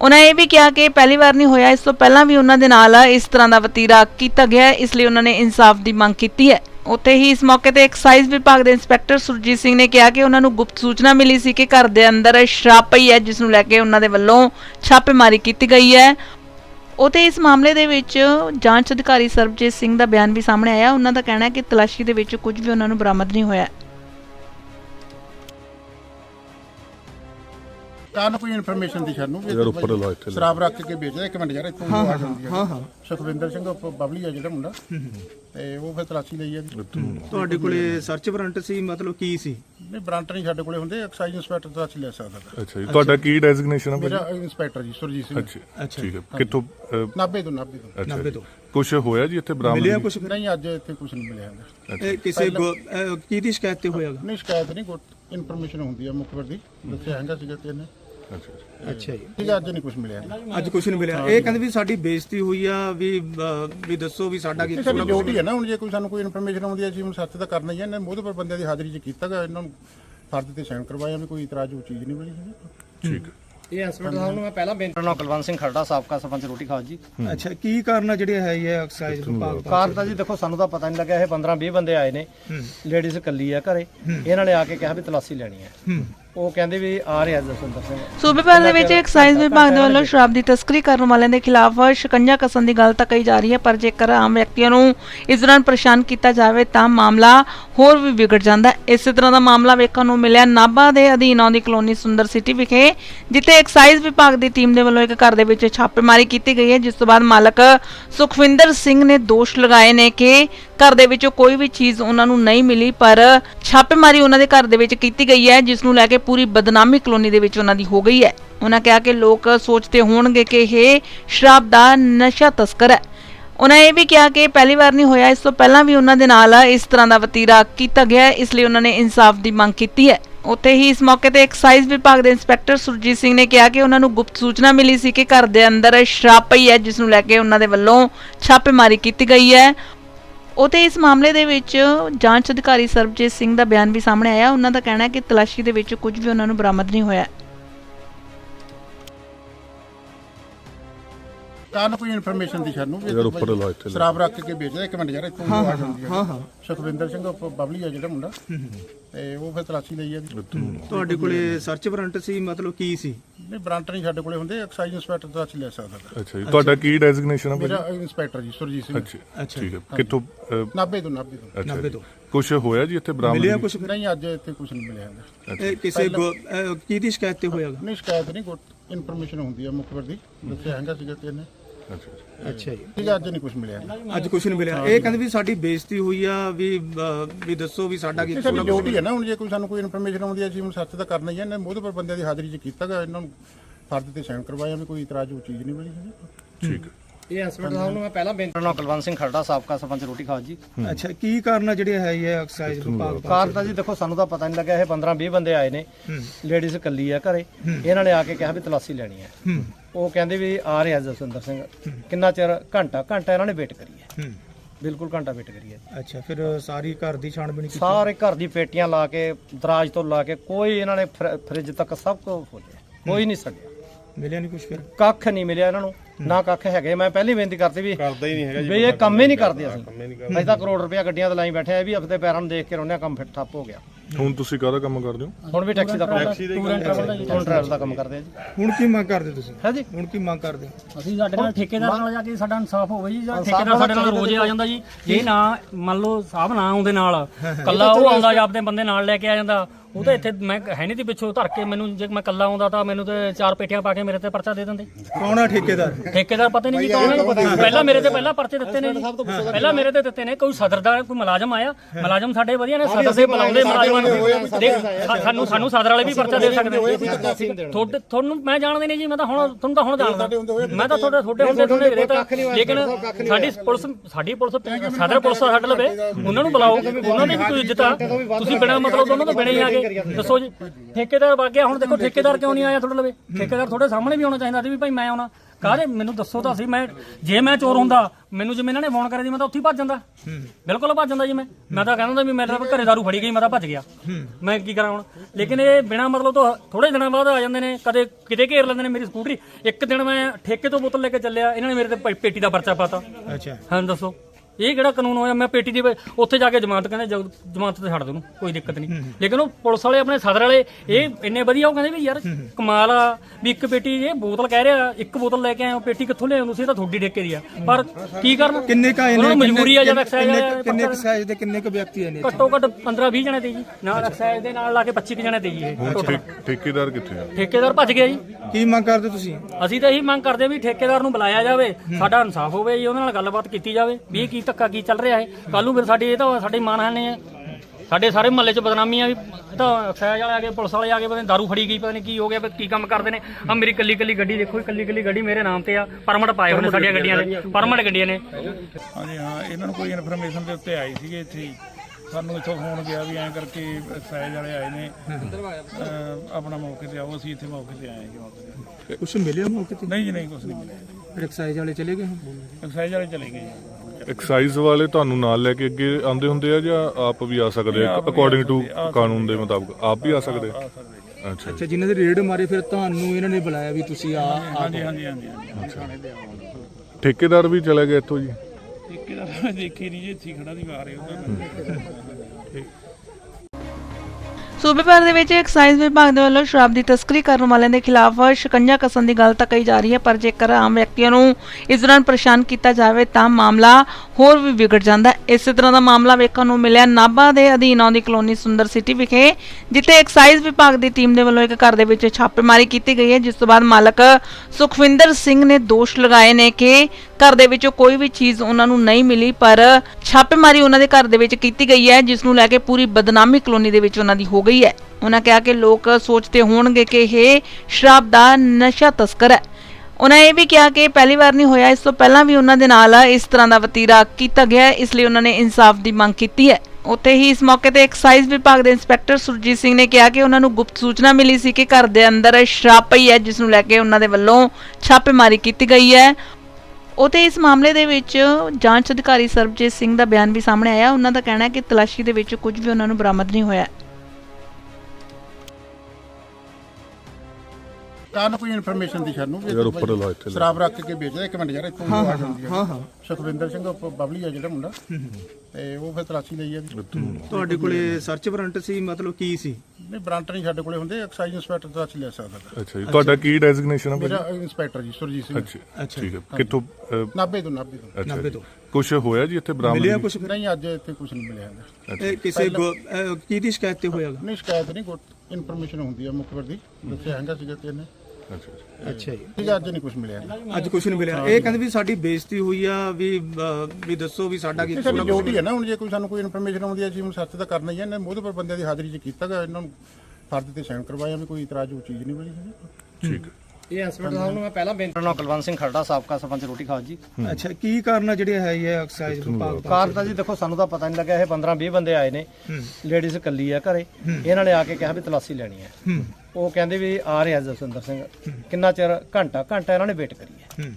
ਉਹਨਾਂ ਇਹ ਵੀ ਕਿਹਾ ਕਿ ਪਹਿਲੀ ਵਾਰ ਨਹੀਂ ਹੋਇਆ, ਇਸ ਤੋਂ ਪਹਿਲਾਂ ਵੀ ਉਹਨਾਂ ਦੇ ਨਾਲ ਇਸ ਤਰ੍ਹਾਂ ਦਾ ਵਤੀਰਾ ਕੀਤਾ ਗਿਆ ਇਸ ਲਈ ਉਹਨਾਂ ਨੇ ਇਨਸਾਫ ਦੀ ਮੰਗ ਕੀਤੀ ਹੈ। ਉੱਥੇ ਹੀ ਇਸ ਮੌਕੇ ਤੇ ਐਕਸਾਈਜ਼ ਵਿਭਾਗ ਦੇ ਇੰਸਪੈਕਟਰ ਸੁਰਜੀਤ ਸਿੰਘ ਨੇ ਕਿਹਾ ਕਿ ਉਹਨਾਂ ਨੂੰ ਗੁਪਤ ਸੂਚਨਾ ਮਿਲੀ ਸੀ ਕਿ ਘਰ ਦੇ ਅੰਦਰ ਸ਼ਰਾਬ ਪਈ ਹੈ, ਜਿਸ ਨੂੰ ਲੈ ਕੇ ਉਹਨਾਂ ਦੇ ਵੱਲੋਂ ਛਾਪੇਮਾਰੀ ਕੀਤੀ ਗਈ ਹੈ। ਉਤੇ ਇਸ ਮਾਮਲੇ ਦੇ ਵਿੱਚ ਜਾਂਚ ਅਧਿਕਾਰੀ ਸਰਬਜੀਤ ਸਿੰਘ ਦਾ ਬਿਆਨ ਵੀ ਸਾਹਮਣੇ ਆਇਆ। ਉਹਨਾਂ ਦਾ ਕਹਿਣਾ ਹੈ ਕਿ ਤਲਾਸ਼ੀ ਦੇ ਵਿੱਚ ਕੁਝ ਵੀ ਉਹਨਾਂ ਨੂੰ ਬਰਾਮਦ ਨਹੀਂ ਹੋਇਆ। ਕਾਰਨ ਕੋਈ ਇਨਫੋਰਮੇਸ਼ਨ ਦੀ ਸਾਨੂੰ ਵੀ ਯਾਰ ਉੱਪਰ ਲਾ ਇੱਥੇ ਲਾ। ਸ਼ਰਾਬ ਰੱਖ ਕੇ ਵੇਚਦਾ ਇੱਕ ਮਿੰਟ ਯਾਰ ਇੱਥੋਂ ਆਵਾਜ਼ ਆਉਂਦੀ ਹੈ ਹਾਂ ਹਾਂ। ਸੁਖਵਿੰਦਰ ਸਿੰਘ ਉੱਪਰ ਬਬਲੀ ਆ ਜਿਹੜਾ ਮੁੰਡਾ। ਤੇ ਉਹ ਫਿਰ ਤਲਾਸ਼ੀ ਲਈ ਆ ਤੁਹਾਡੇ ਕੋਲੇ ਸਰਚ ਵਾਰੰਟ ਸੀ ਮਤਲਬ ਕੀ ਸੀ? ਨਹੀਂ ਬ੍ਰਾਂਟ ਨਹੀਂ ਸਾਡੇ ਕੋਲੇ ਹੁੰਦੇ ਐਕਸਾਈਜ਼ ਇੰਸਪੈਕਟਰ ਤਲਾਸ਼ੀ ਲੈ ਸਕਦਾ। ਅੱਛਾ ਜੀ ਤੁਹਾਡਾ ਕੀ ਡੈਜ਼ਿਗਨੇਸ਼ਨ ਹੈ ਭਾਜੀ ਮੇਰਾ ਇੰਸਪੈਕਟਰ ਜੀ ਸੁਰਜੀਤ ਸਿੰਘ। ਅੱਛਾ ਠੀਕ ਹੈ। ਕਿੱਥੋਂ ਅਹ, ਨਾਭੇ ਤੋਂ ਨਾਭੇ ਤੋਂ। ਅੱਛਾ ਨੱਬੇ ਜੀ। ਤੋਂ। ਕੁਛ ਹੋਇਆ ਜੀ ਇੱਥੇ ਬਰਾਮਦ ਮਿਲਿਆ ਕੁਝ ਨਹੀਂ ਅੱਜ ਇੱਥੇ ਕੁਝ ਨਹੀਂ ਮਿਲਿਆ ਹੈਗਾ। ਇਹ ਕਿਸੇ ਗੋ- ਅਹ ਕਿਹਦੀ ਸ਼ਿਕਾਇਤ ਤੇ ਹੋਇਆਗਾ ਨਹੀਂ ਸ਼ਿਕਾਇਤ ਨਹੀਂ ਕੋਈ ਇਨਫੋਰਮੇਸ਼ਨ ਹੁੰਦੀ ਹੈ ਮੁਖਬਰ ਦੀ। ਦੱਸਿਆ ਹੈਗਾ ਸੀਗਾ ਕਿ ਇਹਨੇ ਅੱਛਾ ਜੀ। ਅੱਛਾ ਜੀ ਠੀਕ ਹੈ, ਅੱਜ ਨਹੀਂ ਕੁਝ ਮਿਲਿਆ। ਹੈਗਾ। ਅੱਜ ਕੁਝ ਨਹੀਂ ਮਿਲਿਆ। ਇਹ ਕਹਿੰਦੇ ਵੀ ਸਾਡੀ ਬੇਇੱਜ਼ਤੀ ਹੋਈ ਆ ਵੀ ਅਹ, ਵੀ ਦੱਸੋ ਵੀ ਸਾਡਾ ਕੀ ਇਹ ਸਾਡੀ ਡਿਊਟੀ ਹੈ। ਨਾ ਹੁਣ ਜੇ ਕੋਈ ਸਾਨੂੰ ਕੋਈ ਇਨਫੋਰਮੇਸ਼ਨ ਆਉਂਦੀ ਹੈ ਅਸੀਂ ਹੁਣ ਸੱਚ ਤਾਂ ਕਰਨਾ ਹੀ ਹੈ ਇਹਨੇ ਮੋਹਦਪੁਰ ਬੰਦਿਆਂ ਦੀ ਹਾਜ਼ਰੀ 'ਚ ਕੀਤਾ ਗਾ ਇਹਨਾਂ ਨੂੰ ਫਰਜ਼ ਤੇ ਸਾਈਨ ਕਰਵਾਇਆ ਵੀ ਕੋਈ ਇਤਰਾਜ਼ ਉਹ ਚੀਜ਼ ਨਹੀਂ ਮਿਲੀ ਹੈਗੀ ਠੀਕ। ਹੈ ਇਹ ਇੰਸਪੈਕਟਰ ਸਾਹਿਬ ਨੂੰ ਮੈਂ ਪਹਿਲਾਂ ਬੇਨਤੀ ਕਰਨਾ ਕੁਲਵੰਤ ਸਿੰਘ ਖਰੜਾ ਸਾਬਕਾ ਸਰਪੰਚ ਰੋਟੀ ਖਾਸ ਜੀ। ਅੱਛਾ ਕੀ ਕਾਰਨ ਆ ਜਿਹੜੇ ਹੈ ਇਹ ਐਕਸਾਈਜ਼ ਵਿਭਾਗ ਦਾ ਕਾਰ ਤਾਂ ਜੀ ਦੇਖੋ ਸਾਨੂੰ ਤਾਂ ਪਤਾ ਨਹੀਂ ਲੱਗਿਆ ਇਹ 15 20 ਬੰਦੇ ਆਏ ਨੇ। ਲੇਡੀਜ਼ ਇਕੱਲੀ ਆ ਘਰੇ। ਇਹਨਾਂ ਨੇ ਆ ਕੇ ਕਿਹਾ ਵੀ ਤਲਾਸੀ ਲੈਣੀ ਹੈ। ਉਹ ਕਹਿੰਦੇ ਵੀ ਆ ਰਿਹਾ ਜਸਵਿੰਦਰ ਸਿੰਘ। ਸੂਬੇ ਭਰ ਦੇ ਵਿੱਚ ਐਕਸਾਈਜ਼ ਵਿਭਾਗ ਦੇ ਵੱਲੋਂ ਸ਼ਰਾਬ ਦੀ ਤਸਕਰੀ ਕਰਨ ਵਾਲਿਆਂ ਦੇ ਖਿਲਾਫ ਸ਼ਿਕੰਜਾ ਕਸਣ ਦੀ ਗੱਲ ਤਾਂ ਕਹੀ ਜਾ ਰਹੀ ਹੈ ਪਰ ਜੇਕਰ ਆਮ ਵਿਅਕਤੀਆਂ ਨੂੰ ਇਸ ਦੌਰਾਨ ਪਰੇਸ਼ਾਨ ਕੀਤਾ ਜਾਵੇ ਤਾਂ ਮਾਮਲਾ ਹੋਰ ਵੀ ਵਿਗੜ ਜਾਂਦਾ ਹੈ। ਇਸੇ ਤਰ੍ਹਾਂ ਦਾ ਮਾਮਲਾ ਵੇਖਣ ਨੂੰ ਮਿਲਿਆ ਨਾਭਾ ਦੇ ਅਧੀਨ ਆਉਂਦੀ ਕਲੋਨੀ ਸੁੰਦਰ ਸਿਟੀ ਵਿਖੇ ਜਿੱਥੇ ਐਕਸਾਈਜ਼ ਵਿਭਾਗ ਦੀ ਟੀਮ ਦੇ ਵੱਲੋਂ ਇੱਕ ਘਰ ਦੇ ਵਿੱਚ ਛਾਪੇਮਾਰੀ ਕੀਤੀ ਗਈ ਹੈ ਜਿਸ ਤੋਂ ਬਾਅਦ ਮਾਲਕ ਸੁਖਵਿੰਦਰ ਸਿੰਘ ਨੇ ਦੋਸ਼ ਲਗਾਏ ਨੇ ਕਿ ਘਰ ਦੇ ਵਿੱਚੋਂ ਕੋਈ ਵੀ ਚੀਜ਼ ਉਹਨਾਂ ਨੂੰ ਨਹੀਂ ਮਿਲੀ ਪਰ ਛਾਪੇਮਾਰੀ ਉਹਨਾਂ ਦੇ ਘਰ ਦੇ ਵਿੱਚ ਕੀਤੀ ਗਈ ਹੈ ਜਿਸ ਨੂੰ ਲੈ ਕੇ ਪੂਰੀ ਬਦਨਾਮੀ ਕਲੋਨੀ ਦੇ ਵਿੱਚ ਉਹਨਾਂ ਦੀ ਹੋ ਗਈ ਹੈ। ਉਹਨਾਂ ਕਿਹਾ ਕਿ ਲੋਕ ਸੋਚਦੇ ਹੋਣਗੇ ਕਿ ਇਹ ਸ਼ਰਾਬ ਦਾ ਨਸ਼ਾ ਤਸਕਰ ਹੈ। ਉਹਨਾਂ ਇਹ ਵੀ ਕਿਹਾ ਕਿ ਪਹਿਲੀ ਵਾਰ ਨਹੀਂ ਹੋਇਆ, ਇਸ ਤੋਂ ਪਹਿਲਾਂ ਵੀ ਉਹਨਾਂ ਦੇ ਨਾਲ ਇਸ ਤਰ੍ਹਾਂ ਦਾ ਵਤੀਰਾ ਕੀਤਾ ਗਿਆ ਇਸ ਲਈ ਉਹਨਾਂ ਨੇ ਇਨਸਾਫ ਦੀ ਮੰਗ ਕੀਤੀ ਹੈ। ਉੱਥੇ ਹੀ ਇਸ ਮੌਕੇ ਤੇ ਐਕਸਾਈਜ਼ ਵਿਭਾਗ ਦੇ ਇੰਸਪੈਕਟਰ ਸੁਰਜੀਤ ਸਿੰਘ ਨੇ ਕਿਹਾ ਕਿ ਉਹਨਾਂ ਨੂੰ ਗੁਪਤ ਸੂਚਨਾ ਮਿਲੀ ਸੀ ਕਿ ਘਰ ਦੇ ਅੰਦਰ ਸ਼ਰਾਬ ਪਈ ਹੈ, ਜਿਸ ਨੂੰ ਲੈ ਕੇ ਉਹਨਾਂ ਦੇ ਵੱਲੋਂ ਛਾਪੇਮਾਰੀ ਕੀਤੀ ਗਈ ਹੈ। ਉਤੇ ਇਸ ਮਾਮਲੇ ਦੇ ਵਿੱਚ ਜਾਂਚ ਅਧਿਕਾਰੀ ਸਰਬਜੀਤ ਸਿੰਘ ਦਾ ਬਿਆਨ ਵੀ ਸਾਹਮਣੇ ਆਇਆ। ਉਹਨਾਂ ਦਾ ਕਹਿਣਾ ਹੈ ਕਿ ਤਲਾਸ਼ੀ ਦੇ ਵਿੱਚ ਕੁਝ ਵੀ ਉਹਨਾਂ ਨੂੰ ਬਰਾਮਦ ਨਹੀਂ ਹੋਇਆ। ਕਾਰਨ ਕੋਈ ਇਨਫੋਰਮੇਸ਼ਨ ਦੀ ਸਾਨੂੰ ਵੀ ਯਾਰ ਉੱਪਰ ਲਾ ਇੱਥੇ ਲਾ। ਸ਼ਰਾਬ ਰੱਖ ਕੇ ਵੇਚਦਾ ਇੱਕ ਮਿੰਟ ਯਾਰ ਇੱਥੋਂ ਆਵਾਜ਼ ਆਉਂਦੀ ਹੈ ਹਾਂ ਹਾਂ। ਸੁਖਵਿੰਦਰ ਸਿੰਘ ਉੱਪਰ ਬਬਲੀ ਆ ਜਿਹੜਾ ਮੁੰਡਾ। ਤੇ ਉਹ ਫਿਰ ਤਲਾਸ਼ੀ ਲਈ ਆ ਤੁਹਾਡੇ ਕੋਲੇ ਸਰਚ ਵਾਰੰਟ ਸੀ ਮਤਲਬ ਕੀ ਸੀ? ਨਹੀਂ ਬ੍ਰਾਂਟ ਨਹੀਂ ਸਾਡੇ ਕੋਲੇ ਹੁੰਦੇ ਐਕਸਾਈਜ਼ ਇੰਸਪੈਕਟਰ ਤਲਾਸ਼ੀ ਲੈ ਸਕਦਾ ਅੱਛਾ ਜੀ ਤੁਹਾਡਾ ਕੀ ਡੈਜ਼ਿਗਨੇਸ਼ਨ ਹੈ ਭਾਜੀ? ਮੇਰਾ ਇੰਸਪੈਕਟਰ ਜੀ ਸੁਰਜੀਤ ਸਿੰਘ। ਅੱਛਾ ਠੀਕ ਹੈ। ਕਿੱਥੋਂ ਅਹ, ਨਾਭੇ ਤੋਂ ਨਾਭੇ ਤੋਂ। ਅੱਛਾ ਨੱਬੇ ਜੀ। ਤੋਂ। ਕੁਛ ਹੋਇਆ ਜੀ ਇੱਥੇ ਬਰਾਮਦ ਮਿਲਿਆ ਕੁਝ ਨਹੀਂ ਅੱਜ ਇੱਥੇ ਕੁਝ ਨਹੀਂ ਮਿਲਿਆ। ਹੈਗਾ। ਇਹ ਕਿਸੇ ਗੋ- ਅਹ ਕਿਹਦੀ ਸ਼ਿਕਾਇਤ ਤੇ ਹੋਇਆਗਾ ਨਹੀਂ ਸ਼ਿਕਾਇਤ ਨਹੀਂ ਕੋਈ ਇਨਫੋਰਮੇਸ਼ਨ ਹੁੰਦੀ ਹੈ ਮੁਖਬਰ ਦੀ ਦੱਸਿਆ ਹੈਗਾ ਸੀਗਾ ਕਿ ਇਹਨੇ। ਅੱਛਾ ਜੀ। ਅੱਛਾ ਜੀ। ਠੀਕ ਹੈ, ਅੱਜ ਨਹੀਂ ਕੁਝ ਮਿਲਿਆ। ਅੱਜ ਕੁਝ ਨਹੀਂ ਮਿਲਿਆ। ਇਹ ਕਹਿੰਦੇ ਵੀ ਸਾਡੀ ਬੇਇੱਜ਼ਤੀ ਹੋਈ ਆ ਵੀ ਅਹ, ਵੀ ਦੱਸੋ ਵੀ ਸਾਡਾ ਕੀ ਇਹ ਸਾਡੀ ਡਿਊਟੀ ਹੈ ਨਾ ਹੁਣ ਜੇ ਕੋਈ ਸਾਨੂੰ ਕੋਈ ਇਨਫੋਰਮੇਸ਼ਨ ਆਉਂਦੀ ਹੈ ਅਸੀਂ ਹੁਣ ਸੱਚ ਤਾਂ ਕਰਨਾ ਹੀ ਹੈ ਇਹਨੇ ਮੋਹਦਪੁਰ ਬੰਦਿਆਂ ਦੀ ਹਾਜ਼ਰੀ 'ਚ ਕੀਤਾ ਗਾ ਇਹਨਾਂ ਨੂੰ ਫਰਜ਼ ਤੇ ਸਾਈਨ ਕਰਵਾਇਆ ਵੀ ਕੋਈ ਇਤਰਾਜ਼ ਉਹ ਚੀਜ਼ ਨਹੀਂ ਮਿਲੀ ਹੈਗੀ। ਠੀਕ ਹੈ। ਇਹ ਇੰਸਪੈਕਟਰ ਸਾਹਿਬ ਨੂੰ ਮੈਂ ਪਹਿਲਾਂ ਬੇਨਤੀ ਕਰਨਾ ਕੁਲਵੰਤ ਸਿੰਘ ਖਰੜਾ ਸਾਬਕਾ ਸਰਪੰਚ ਰੋਟੀ ਖਾਸ ਜੀ। ਅੱਛਾ ਕੀ ਕਾਰਨ ਆ ਜਿਹੜੇ ਹੈ ਇਹ ਐਕਸਾਈਜ਼ ਵਿਭਾਗ ਦਾ ਕਾਰ ਤਾਂ ਜੀ ਦੇਖੋ ਸਾਨੂੰ ਤਾਂ ਪਤਾ ਨਹੀਂ ਲੱਗਿਆ ਇਹ 15 20 ਬੰਦੇ ਆਏ ਨੇ। ਲੇਡੀਜ਼ ਇਕੱਲੀ ਆ ਘਰੇ। ਇਹਨਾਂ ਨੇ ਆ ਕੇ ਕਿਹਾ ਵੀ ਤਲਾਸੀ ਲੈਣੀ ਹੈ। ਉਹ ਕਹਿੰਦੇ ਵੀ ਆ ਰਿਹਾ ਜਸਵਿੰਦਰ ਸਿੰਘ। ਕਿੰਨਾ ਚਿਰ? ਘੰਟਾ। ਘੰਟਾ ਇਹਨਾਂ ਨੇ ਵੇਟ ਕਰੀ ਹੈ। ਹੂੰ। ਬਿਲਕੁਲ ਘੰਟਾ ਵੇਟ ਕਰੀ ਹੈ ਅੱਛਾ ਫਿਰ ਸਾਰੀ ਘਰ ਦੀ ਛਾਣਬੀਣ ਕੀਤੀ? ਸਾਰੇ ਘਰ ਦੀ ਪੇਟੀਆਂ ਲਾ ਕੇ ਦਰਾਜ ਤੋਂ ਲਾ ਕੇ ਕੋਈ ਇਹਨਾਂ ਨੇ ਫਰ- ਫਰਿੱਜ ਤੱਕ ਸਭ ਕੁਝ ਖੋਲਿਆ ਕੋਈ ਨਹੀਂ ਛੱਡਿਆ ਮਿਲਿਆ ਨਹੀਂ ਕੁਝ ਫਿਰ? ਕੱਖ ਨਹੀਂ ਮਿਲਿਆ ਇਹਨਾਂ ਨੂੰ। ਨਾ ਕੱਖ ਹੈਗੇ। ਮੈਂ ਪਹਿਲੀ ਬੇਨਤੀ ਕਰਤੀ ਵੀ ਕਰਦਾ ਹੀ ਨਹੀਂ ਹੈਗਾ ਵੀ ਇਹ ਕੰਮ ਹੀ ਨਹੀਂ ਕਰਦੇ ਅਸੀਂ। ਅਸੀਂ ਤਾਂ ਕਰੋੜ ਰੁਪਇਆ ਗੱਡੀਆਂ ਤੇ ਲਾਈ ਬੈਠੇ ਆ ਇਹ ਵੀ ਹਫ਼ਤੇ ਪੈਰਾਂ ਨੂੰ ਦੇਖ ਕੇ ਰੋਣਿਆ ਕੰਮ ਫਿਰ ਠੱਪ ਹੋ ਗਿਆ। ਹੁਣ ਤੁਸੀਂ ਕਾਹਦਾ ਕੰਮ ਕਰਦੇ ਹੋ? ਹੁਣ ਵੀ ਟੈਕਸੀ ਦਾ ਕੰਮ ਟੂਰ ਐਂਡ ਟਰੈਵਲ ਦਾ ਜੀ ਹੁਣ ਡਰਾਈਵਰ ਦਾ ਕੰਮ ਕਰਦੇ ਆ ਜੀ। ਹੁਣ ਕੀ ਮੰਗ ਕਰਦੇ ਤੁਸੀਂ? ਹੈ ਜੀ। ਹੁਣ ਕੀ ਮੰਗ ਕਰਦੇ ਅਸੀਂ ਸਾਡੇ ਨਾਲ ਠੇਕੇਦਾਰ ਨਾਲ ਜਾ ਕੇ ਸਾਡਾ ਇਨਸਾਫ ਹੋਵੇ ਜੀ ਜਿਹੜਾ ਠੇਕੇਦਾਰ ਸਾਡੇ ਨਾਲ ਰੋਜ਼ ਆ ਜਾਂਦਾ ਜੀ। ਜੇ ਨਾ ਮੰਨ ਲਓ ਸਾਹਿਬ ਨਾ ਆਉਂਦੇ ਨਾਲ <laughs> ਕੱਲਾ ਉਹ ਆਉਂਦਾ ਜਾਂ ਆਪਣੇ ਬੰਦੇ ਨਾਲ ਲੈ ਕੇ ਆ ਜਾਂਦਾ ਉਹ ਤਾਂ ਇੱਥੇ ਮੈਂ ਹੈ ਨਹੀਂ ਤੀ ਪਿੱਛੋਂ ਧਰ ਕੇ ਮੈਨੂੰ ਜੇ ਮੈਂ ਕੱਲਾ ਆਉਂਦਾ ਤਾਂ ਮੈਨੂੰ ਤੇ ਚਾਰ ਪੇਟੀਆਂ ਪਾ ਕੇ ਮੇਰੇ ਤੇ ਪਰਚਾ ਦੇ ਦਿੰਦੇ। ਕੌਣ ਆ ਠੇਕੇਦਾਰ? ਠੇਕੇਦਾਰ ਪਤਾ ਨਹੀਂ ਜੀ ਕੌਣ ਹੈ। ਪਹਿਲਾਂ ਮੇਰੇ ਤੇ ਪਹਿਲਾਂ ਪਰਚੇ ਦਿੱਤੇ ਨੇ ਜੀ। ਪਹਿਲਾਂ ਮੇਰੇ ਤੇ ਦਿੱਤੇ ਨੇ ਕੋਈ ਸਦਰ ਦਾ ਕੋਈ ਮੁਲਾਜ਼ਮ ਆਇਆ। ਮੁਲਾਜ਼ਮ ਸਾਡੇ ਵਧੀਆ ਨੇ ਸਦਰ ਦੇ ਬੁਲਾਉਂਦੇ ਮੁਲਾਜ਼ਮ ਦੇਖ, ਸਾ- ਸਾਨੂੰ ਸਾਨੂੰ ਸਦਰ ਵਾਲੇ ਵੀ ਪਰਚਾ ਦੇ ਸਕਦੇ ਨੇ। ਤੁਹਾਡੇ ਤੁਹਾਨੂੰ ਮੈਂ ਜਾਣਦੇ ਨਹੀਂ ਜੀ ਮੈਂ ਤਾਂ ਹੁਣ ਤੁਹਾਨੂੰ ਤਾਂ ਹੁਣ ਜਾਣਦਾ। ਮੈਂ ਤਾਂ ਤੁਹਾਡੇ ਤੁਹਾਡੇ ਹੁੰਦੇ ਤੁਹਾਡੇ ਵੀਰੇ ਤਾਂ ਲੇਕਿਨ ਸਾਡੀ ਪੁਲਿਸ ਸਾਡੀ ਪੁਲਿਸ ਸਦਰ ਪੁਲਿਸ ਆ ਸਾਡੇ ਲਵੇ ਉਹਨਾਂ ਨੂੰ ਬੁਲਾਓ। ਉਹਨਾਂ ਦੀ ਵੀ ਕੋਈ ਇੱਜ਼ਤ ਆ ਤੁਸੀਂ ਬਿਨਾਂ ਮਤਲਬ ਤੋਂ ਉਹਨਾਂ ਤੋਂ ਬਿਨਾਂ ਹੀ ਆ ਗਏ ਦੱਸੋ ਜੀ ਠੇਕੇਦਾਰ ਵਗ ਗਿਆ ਹੁਣ ਦੇਖੋ ਠੇਕੇਦਾਰ ਕਿਉਂ ਨਹੀਂ ਆਇਆ ਤੁਹਾਡੇ ਲਵੇ? ਠੇਕੇਦਾਰ ਤੁਹਾਡੇ ਸਾਹਮਣੇ ਵੀ ਆਉਣਾ ਚਾਹੀਦਾ ਸੀ ਵੀ ਭਾਈ ਮੈਂ ਆਉਣਾ। ਕਾਹਦੇ? ਮੈਨੂੰ ਦੱਸੋ ਤਾਂ ਸੀ ਮੈਂ ਜੇ ਮੈਂ ਚੋਰ ਹੁੰਦਾ ਮੈਨੂੰ ਜਿਵੇਂ ਇਹਨਾਂ ਨੇ ਫੋਨ ਕਰਿਆ ਸੀ ਮੈਂ ਤਾਂ ਉੱਥੇ ਹੀ ਭੱਜ ਜਾਂਦਾ। ਬਿਲਕੁਲ ਭੱਜ ਜਾਂਦਾ ਜੀ ਮੈਂ। ਮੈਂ ਤਾਂ ਕਹਿੰਦਾ ਵੀ ਮੇਰੇ ਘਰੇ ਦਾਰੂ ਫੜੀ ਗਈ ਮੈਂ ਤਾਂ ਭੱਜ ਗਿਆ। ਮੈਂ ਕੀ ਕਰਾਂ ਹੁਣ? ਲੇਕਿਨ ਇਹ ਬਿਨਾ ਮਤਲਬ ਤੋਂ ਥੋੜੇ ਦਿਨਾਂ ਬਾਅਦ ਆ ਜਾਂਦੇ ਨੇ ਕਦੇ ਕਿਤੇ ਘੇਰ ਲੈਂਦੇ ਨੇ ਮੇਰੀ ਸਕੂਟਰੀ। ਇੱਕ ਦਿਨ ਮੈਂ ਠੇਕੇ ਤੋਂ ਬੋਤਲ ਲੈ ਕੇ ਚੱਲਿਆ ਇਹਨਾਂ ਨੇ ਮੇਰੇ ਤੇ ਪੇਟੀ ਦਾ ਪਰਚਾ ਪਾਤਾ। ਅੱਛਾ। ਹਾਂ ਦੱਸੋ। ਇਹ ਕਿਹੜਾ ਕਾਨੂੰਨ ਹੋਇਆ? ਮੈਂ ਪੇਟੀ ਦੀ ਉੱਥੇ ਜਾ ਕੇ ਜ਼ਮਾਨਤ ਕਹਿੰਦੇ ਜ਼ਮਾਨਤ ਤੇ ਛੱਡ ਦੋ ਨੂੰ ਕੋਈ ਦਿੱਕਤ ਨਹੀਂ। ਲੇਕਿਨ ਉਹ ਪੁਲਿਸ ਵਾਲੇ ਆਪਣੇ ਸਦਰ ਵਾਲੇ ਇਹ ਇੰਨੇ ਵਧੀਆ ਉਹ ਕਹਿੰਦੇ ਵੀ ਯਾਰ ਕਮਾਲ ਆ ਵੀ ਇੱਕ ਪੇਟੀ ਇਹ ਬੋਤਲ ਕਹਿ ਰਿਹਾ ਇੱਕ ਬੋਤਲ ਲੈ ਕੇ ਆਏ ਹੋ ਪੇਟੀ ਕਿੱਥੋਂ ਲਿਆਏ ਹੋ ਤੁਸੀਂ ਇਹ ਤਾਂ ਤੁਹਾਡੀ ਠੇਕੇ ਦੀ ਆ। ਪਰ ਕੀ ਕਰਨ? ਕਿੰਨੇ ਕਾ ਉਹਨਾਂ ਨੂੰ ਮਜਬੂਰੀ ਆ ਜਦ ਐਕਸਾਈਜ਼ ਕਿੰਨੇ ਕਿੰਨੇ ਕੁ ਸਾਈਜ਼ ਦੇ ਕਿੰਨੇ ਕੁ ਵਿਅਕਤੀ ਨੇ ਘੱਟੋ ਘੱਟ 15 20 ਜਣੇ ਤੇ ਜੀ। ਨਾਲ ਐਕਸਾਈਜ਼ ਦੇ ਨਾਲ ਲਾ ਕੇ 25 ਕੁ ਜਣੇ ਤੇ ਜੀ ਇਹ। ਠੇਕੇਦਾਰ ਕਿੱਥੇ ਆ? ਠੇਕੇਦਾਰ ਭੱਜ ਗਿਆ ਜੀ। ਕੀ ਮੰਗ ਕਰਦੇ ਤੁਸੀਂ? ਅਸੀਂ ਤਾਂ ਇਹੀ ਮੰਗ ਕਰਦੇ ਵੀ ਠੇਕੇਦਾਰ ਨੂੰ ਬੁਲਾਇਆ ਜਾਵੇ ਸਾਡਾ ਇਨਸਾਫ ਹੋਵੇ ਜੀ ਉਹਨਾਂ ਨਾਲ ਗੱਲਬਾਤ ਕੀਤੀ ਜਾਵੇ ਵੀ ਇਹ ਕੀ ਧੱਕਾ ਕੀ ਚੱਲ ਰਿਹਾ ਹੈ? ਕੱਲ ਨੂੰ ਫਿਰ ਸਾਡੀ ਇਹ ਤਾਂ ਸਾਡੀ ਮਾਨਹਾਨੀ ਹੈ ਸਾਡੇ ਸਾਰੇ ਮਹੱਲੇ 'ਚ ਬਦਨਾਮੀ ਆ ਵੀ ਇਹ ਤਾਂ ਐਕਸਾਈਜ਼ ਵਾਲੇ ਆ ਗਏ ਪੁਲਿਸ ਵਾਲੇ ਆ ਗਏ ਪਤਾ ਨਹੀਂ ਦਾਰੂ ਫੜੀ ਗਈ ਪਤਾ ਨਹੀਂ ਕੀ ਹੋ ਗਿਆ ਕੀ ਕੰਮ ਕਰਦੇ ਨੇ। ਆ ਮੇਰੀ ਕੱਲੀ ਕੱਲੀ ਗੱਡੀ ਦੇਖੋ ਕੱਲੀ ਕੱਲੀ ਗੱਡੀ ਮੇਰੇ ਨਾਮ ਤੇ ਆ ਪਰਮਿਟ ਪਾਏ ਨੇ ਸਾਡੀਆਂ ਗੱਡੀਆਂ ਨੇ ਪਰਮਿਟ ਗੱਡੀਆਂ ਨੇ। ਹਾਂਜੀ ਹਾਂ ਇਹਨਾਂ ਨੂੰ ਕੋਈ ਇਨਫੋਰਮੇਸ਼ਨ ਦੇ ਉੱਤੇ ਆਈ ਸੀਗੇ ਇੱਥੇ ਹੀ। ਸਾਨੂੰ ਇੱਥੋਂ ਫੋਨ ਗਿਆ ਵੀ ਐਂ ਕਰਕੇ ਐਕਸਾਈਜ਼ ਵਾਲੇ ਆਏ ਨੇ। ਅਹ ਆਪਣਾ ਮੌਕੇ ਤੇ ਆਓ ਅਸੀਂ ਇੱਥੇ ਮੌਕੇ ਤੇ ਆਏ ਹਾਂ ਕੁਝ ਮਿਲਿਆ ਮੌਕੇ ਤੇ? ਨਹੀਂ ਜੀ ਨਹੀਂ ਕੁਝ ਨਹੀਂ ਮਿਲਿਆ। ਐਕਸਾਈਜ਼ ਵਾਲੇ ਚਲੇ ਗਏ ਐਕਸਾਈਜ਼ ਵਾਲੇ ਚਲੇ ਗਏ ਜੀ। ਐਕਸਾਈਜ਼ ਵਾਲੇ ਤੁਹਾਨੂੰ ਨਾਲ ਲੈ ਕੇ ਅੱਗੇ ਆਉਂਦੇ ਹੁੰਦੇ ਆ ਜਾਂ ਆਪ ਵੀ ਆ ਸਕਦੇ ਆ? ਅਕੋਰਡਿੰਗ ਟੂ ਕਾਨੂੰਨ ਦੇ ਮੁਤਾਬਕ ਆਪ ਵੀ ਆ ਸਕਦੇ ਆ? ਅੱਛਾ ਅੱਛਾ ਜਿਨ੍ਹਾਂ ਦੇ ਰੇਡ ਮਾਰੇ ਫਿਰ ਤੁਹਾਨੂੰ ਇਹਨਾਂ ਨੇ ਬੁਲਾਇਆ ਵੀ ਤੁਸੀਂ ਆ ਹਾਂਜੀ ਹਾਂਜੀ ਹਾਂਜੀ ਠੇਕੇਦਾਰ ਵੀ ਚਲੇ ਗਏ ਇੱਥੋਂ ਜੀ? ਠੇਕੇਦਾਰ ਦੇਖੀ ਨਹੀਂ ਜੀ ਇੱਥੇ ਖੜਾ ਦੀ ਆ ਰਹੇ ਉਹਦਾ ਸੂਬੇ ਭਰ ਦੇ ਵਿੱਚ ਐਕਸਾਈਜ਼ ਵਿਭਾਗ ਦੇ ਵੱਲੋਂ ਸ਼ਰਾਬ ਦੀ ਤਸਕਰੀ ਕਰਨ ਵਾਲਿਆਂ ਦੇ ਖਿਲਾਫ ਸ਼ਿਕੰਜਾ ਕਸਣ ਦੀ ਗੱਲ ਤਾਂ ਕਹੀ ਜਾ ਰਹੀ ਹੈ, ਪਰ ਜੇਕਰ ਆਮ ਵਿਅਕਤੀਆਂ ਨੂੰ ਇਸ ਦੌਰਾਨ ਪਰੇਸ਼ਾਨ ਕੀਤਾ ਜਾਵੇ ਤਾਂ ਮਾਮਲਾ ਹੋਰ ਵੀ ਵਿਗੜ ਜਾਂਦਾ ਇਸੇ ਤਰ੍ਹਾਂ ਦਾ ਮਾਮਲਾ ਵੇਖਣ ਨੂੰ ਮਿਲਿਆ ਨਾਭਾ ਦੇ ਅਧੀਨ ਆਉਂਦੀ ਕਲੋਨੀ ਸੁੰਦਰ ਸਿਟੀ ਵਿਖੇ, ਜਿੱਥੇ ਐਕਸਾਈਜ਼ ਵਿਭਾਗ ਦੀ ਟੀਮ ਦੇ ਵੱਲੋਂ ਇੱਕ ਘਰ ਦੇ ਵਿੱਚ ਛਾਪੇਮਾਰੀ ਕੀਤੀ ਗਈ ਹੈ, ਜਿਸ ਤੋਂ ਬਾਅਦ ਮਾਲਕ ਸੁਖਵਿੰਦਰ ਸਿੰਘ ਨੇ ਦੋਸ਼ ਲਗਾਏ ਨੇ ਕਿ ਘਰ ਦੇ ਵਿੱਚੋਂ ਕੋਈ ਵੀ ਚੀਜ਼ ਉਹਨਾਂ ਨੂੰ ਨਹੀਂ ਮਿਲੀ, ਪਰ ਛਾਪੇਮਾਰੀ ਉਹਨਾਂ ਦੇ ਘਰ ਦੇ ਵਿੱਚ ਕੀਤੀ ਗਈ ਹੈ, ਜਿਸ ਨੂੰ ਲੈ ਕੇ ਪੂਰੀ ਬਦਨਾਮੀ ਕਲੋਨੀ ਦੇ ਵਿੱਚ ਉਹਨਾਂ ਦੀ ਹੋ ਗਈ ਹੈ। ਉਹਨਾਂ ਕਿਹਾ ਕਿ ਲੋਕ ਸੋਚਦੇ ਹੋਣਗੇ ਕਿ ਇਹ ਸ਼ਰਾਬ ਦਾ ਨਸ਼ਾ ਤਸਕਰ ਹੈ। ਉਹਨਾਂ ਇਹ ਵੀ ਕਿਹਾ ਕਿ ਪਹਿਲੀ ਵਾਰ ਨਹੀਂ ਹੋਇਆ, ਇਸ ਤੋਂ ਪਹਿਲਾਂ ਵੀ ਉਹਨਾਂ ਦੇ ਨਾਲ ਇਸ ਤਰ੍ਹਾਂ ਦਾ ਵਤੀਰਾ ਕੀਤਾ ਗਿਆ ਇਸ ਲਈ ਉਹਨਾਂ ਨੇ ਇਨਸਾਫ ਦੀ ਮੰਗ ਕੀਤੀ ਹੈ। ਉੱਥੇ ਹੀ ਇਸ ਮੌਕੇ ਤੇ ਐਕਸਾਈਜ਼ ਵਿਭਾਗ ਦੇ ਇੰਸਪੈਕਟਰ ਸੁਰਜੀਤ ਸਿੰਘ ਨੇ ਕਿਹਾ ਕਿ ਉਹਨਾਂ ਨੂੰ ਗੁਪਤ ਸੂਚਨਾ ਮਿਲੀ ਸੀ ਕਿ ਘਰ ਦੇ ਅੰਦਰ ਸ਼ਰਾਬ ਪਈ ਹੈ, ਜਿਸ ਨੂੰ ਲੈ ਕੇ ਉਹਨਾਂ ਦੇ ਵੱਲੋਂ ਛਾਪੇਮਾਰੀ ਕੀਤੀ ਗਈ ਹੈ। ਉਤੇ ਇਸ ਮਾਮਲੇ ਦੇ ਵਿੱਚ ਜਾਂਚ ਅਧਿਕਾਰੀ ਸਰਬਜੀਤ ਸਿੰਘ ਦਾ ਬਿਆਨ ਵੀ ਸਾਹਮਣੇ ਆਇਆ। ਉਹਨਾਂ ਦਾ ਕਹਿਣਾ ਹੈ ਕਿ ਤਲਾਸ਼ੀ ਦੇ ਵਿੱਚ ਕੁਝ ਵੀ ਉਹਨਾਂ ਨੂੰ ਬਰਾਮਦ ਨਹੀਂ ਹੋਇਆ। ਕਾਰਨ ਕੋਈ ਇਨਫੋਰਮੇਸ਼ਨ ਦੀ ਸਾਨੂੰ ਵੀ ਯਾਰ ਉੱਪਰ ਲਾ ਇੱਥੇ ਲਾ। ਸ਼ਰਾਬ ਰੱਖ ਕੇ ਵੇਚਦਾ ਇੱਕ ਮਿੰਟ ਯਾਰ ਇੱਥੋਂ ਆਵਾਜ਼ ਆਉਂਦੀ ਹੈ ਹਾਂ ਹਾਂ। ਸੁਖਵਿੰਦਰ ਸਿੰਘ ਉੱਪਰ ਬਬਲੀ ਆ ਜਿਹੜਾ ਮੁੰਡਾ। ਤੇ ਉਹ ਫਿਰ ਤਲਾਸ਼ੀ ਲਈ ਆ ਵੀ ਤੁਹਾਡੇ ਕੋਲੇ ਸਰਚ ਵਾਰੰਟ ਸੀ ਮਤਲਬ ਕੀ ਸੀ? ਨਹੀਂ ਬ੍ਰਾਂਟ ਨਹੀਂ ਸਾਡੇ ਕੋਲੇ ਹੁੰਦੇ ਐਕਸਾਈਜ਼ ਇੰਸਪੈਕਟਰ ਤਲਾਸ਼ੀ ਲੈ ਸਕਦਾ ਅੱਛਾ ਜੀ ਤੁਹਾਡਾ ਕੀ ਡੈਜ਼ਿਗਨੇਸ਼ਨ ਆ ਭਾਜੀ? ਮੇਰਾ ਇੰਸਪੈਕਟਰ ਜੀ ਸੁਰਜੀਤ ਸਿੰਘ। ਅੱਛਾ ਠੀਕ ਹੈ। ਕਿੱਥੋਂ ਅ, ਨਾਭੇ ਤੋਂ ਨਾਭੇ ਤੋਂ। ਅੱਛਾ ਜੀ। ਕੁਛ ਹੋਇਆ ਜੀ ਇੱਥੇ ਬਰਾਮਦ ਮਿਲਿਆ ਜੀ? ਕੁਝ ਨਹੀਂ ਅੱਜ ਇੱਥੇ ਕੁਝ ਨਹੀਂ ਮਿਲਿਆ ਹੈਗਾ। ਇਹ ਕਿਸੇ ਗੋ- ਅਹ ਕਿਹਦੀ ਸ਼ਿਕਾਇਤ ਤੇ ਹੋਇਆਗਾ ਨਹੀਂ ਸ਼ਿਕਾਇਤ ਨਹੀਂ ਇਨਫੋਰਮੇਸ਼ਨ ਹੁੰਦੀ ਹੈ ਮੁਖਬਰ ਦੀ ਦੱਸਿਆ ਹੈਗਾ ਸੀਗਾ ਕਿ ਇਹਨੇ। ਅੱਛਾ ਜੀ। ਅੱਛਾ ਜੀ ਠੀਕ ਅੱਜ ਨਹੀਂ ਕੁਝ ਮਿਲਿਆ ਹੈਗਾ। ਅੱਜ ਕੁਝ ਨਹੀਂ ਮਿਲਿਆ। ਇਹ ਕਹਿੰਦੇ ਵੀ ਸਾਡੀ ਬੇਇੱਜ਼ਤੀ ਹੋਈ ਆ ਵੀ ਅਹ, ਵੀ ਦੱਸੋ ਵੀ ਸਾਡਾ ਕੀ ਇਹ ਸਾਡੀ ਡਿਊਟੀ ਹੈ ਨਾ ਹੁਣ ਜੇ ਕੋਈ ਸਾਨੂੰ ਕੋਈ ਇਨਫੋਰਮੇਸ਼ਨ ਆਉਂਦੀ ਹੈ ਅਸੀਂ ਹੁਣ ਸੱਚ ਤਾਂ ਕਰਨਾ ਹੀ ਹੈ ਇਹਨੇ ਮੋਹਦੇ ਪਰ ਬੰਦਿਆਂ ਦੀ ਹਾਜ਼ਰੀ 'ਚ ਕੀਤਾ ਗਾ ਇਹਨਾਂ ਨੂੰ ਫਰਜ਼ ਤੇ ਸਾਈਨ ਕਰਵਾਇਆ ਵੀ ਕੋਈ ਇਤਰਾਜ਼ ਉਹ ਚੀਜ਼ ਨਹੀਂ ਮਿਲੀ ਹੈਗੀ ਠੀਕ। ਹੈ ਇਹ ਇੰਸਪੈਕਟਰ ਸਾਹਿਬ ਨੂੰ ਮੈਂ ਪਹਿਲਾਂ ਬੇਨਤੀ ਕਰਨਾ ਕੁਲਵੰਤ ਸਿੰਘ ਖਰੜਾ ਸਾਬਕਾ ਸਰਪੰਚ ਰੋਟੀ ਖਾਸ ਜੀ। ਅੱਛਾ ਕੀ ਕਾਰਨ ਆ ਜਿਹੜੇ ਹੈ ਇਹ ਐਕਸਾਈਜ਼ ਵਿਭਾਗ ਦਾ? ਕਾਰ ਤਾਂ ਜੀ ਦੇਖੋ ਸਾਨੂੰ ਤਾਂ ਪਤਾ ਨਹੀਂ ਲੱਗਿਆ ਇਹ 15 20 ਬੰਦੇ ਆਏ ਨੇ। ਲੇਡੀਜ਼ ਇਕੱਲੀ ਆ ਘਰੇ। ਇਹਨਾਂ ਨੇ ਆ ਕੇ ਕਿਹਾ ਵੀ ਤਲਾਸੀ ਲੈਣੀ ਹੈ। ਉਹ ਕਹਿੰਦੇ ਵੀ ਆ ਰਿਹਾ ਜਸਵਿੰਦਰ ਸਿੰਘ। ਕਿੰਨਾ ਚਿਰ ਘੰਟਾ ਘੰਟਾ ਇਹਨਾਂ ਨੇ ਵੇਟ ਕਰੀ ਹੈ। ਹੂੰ।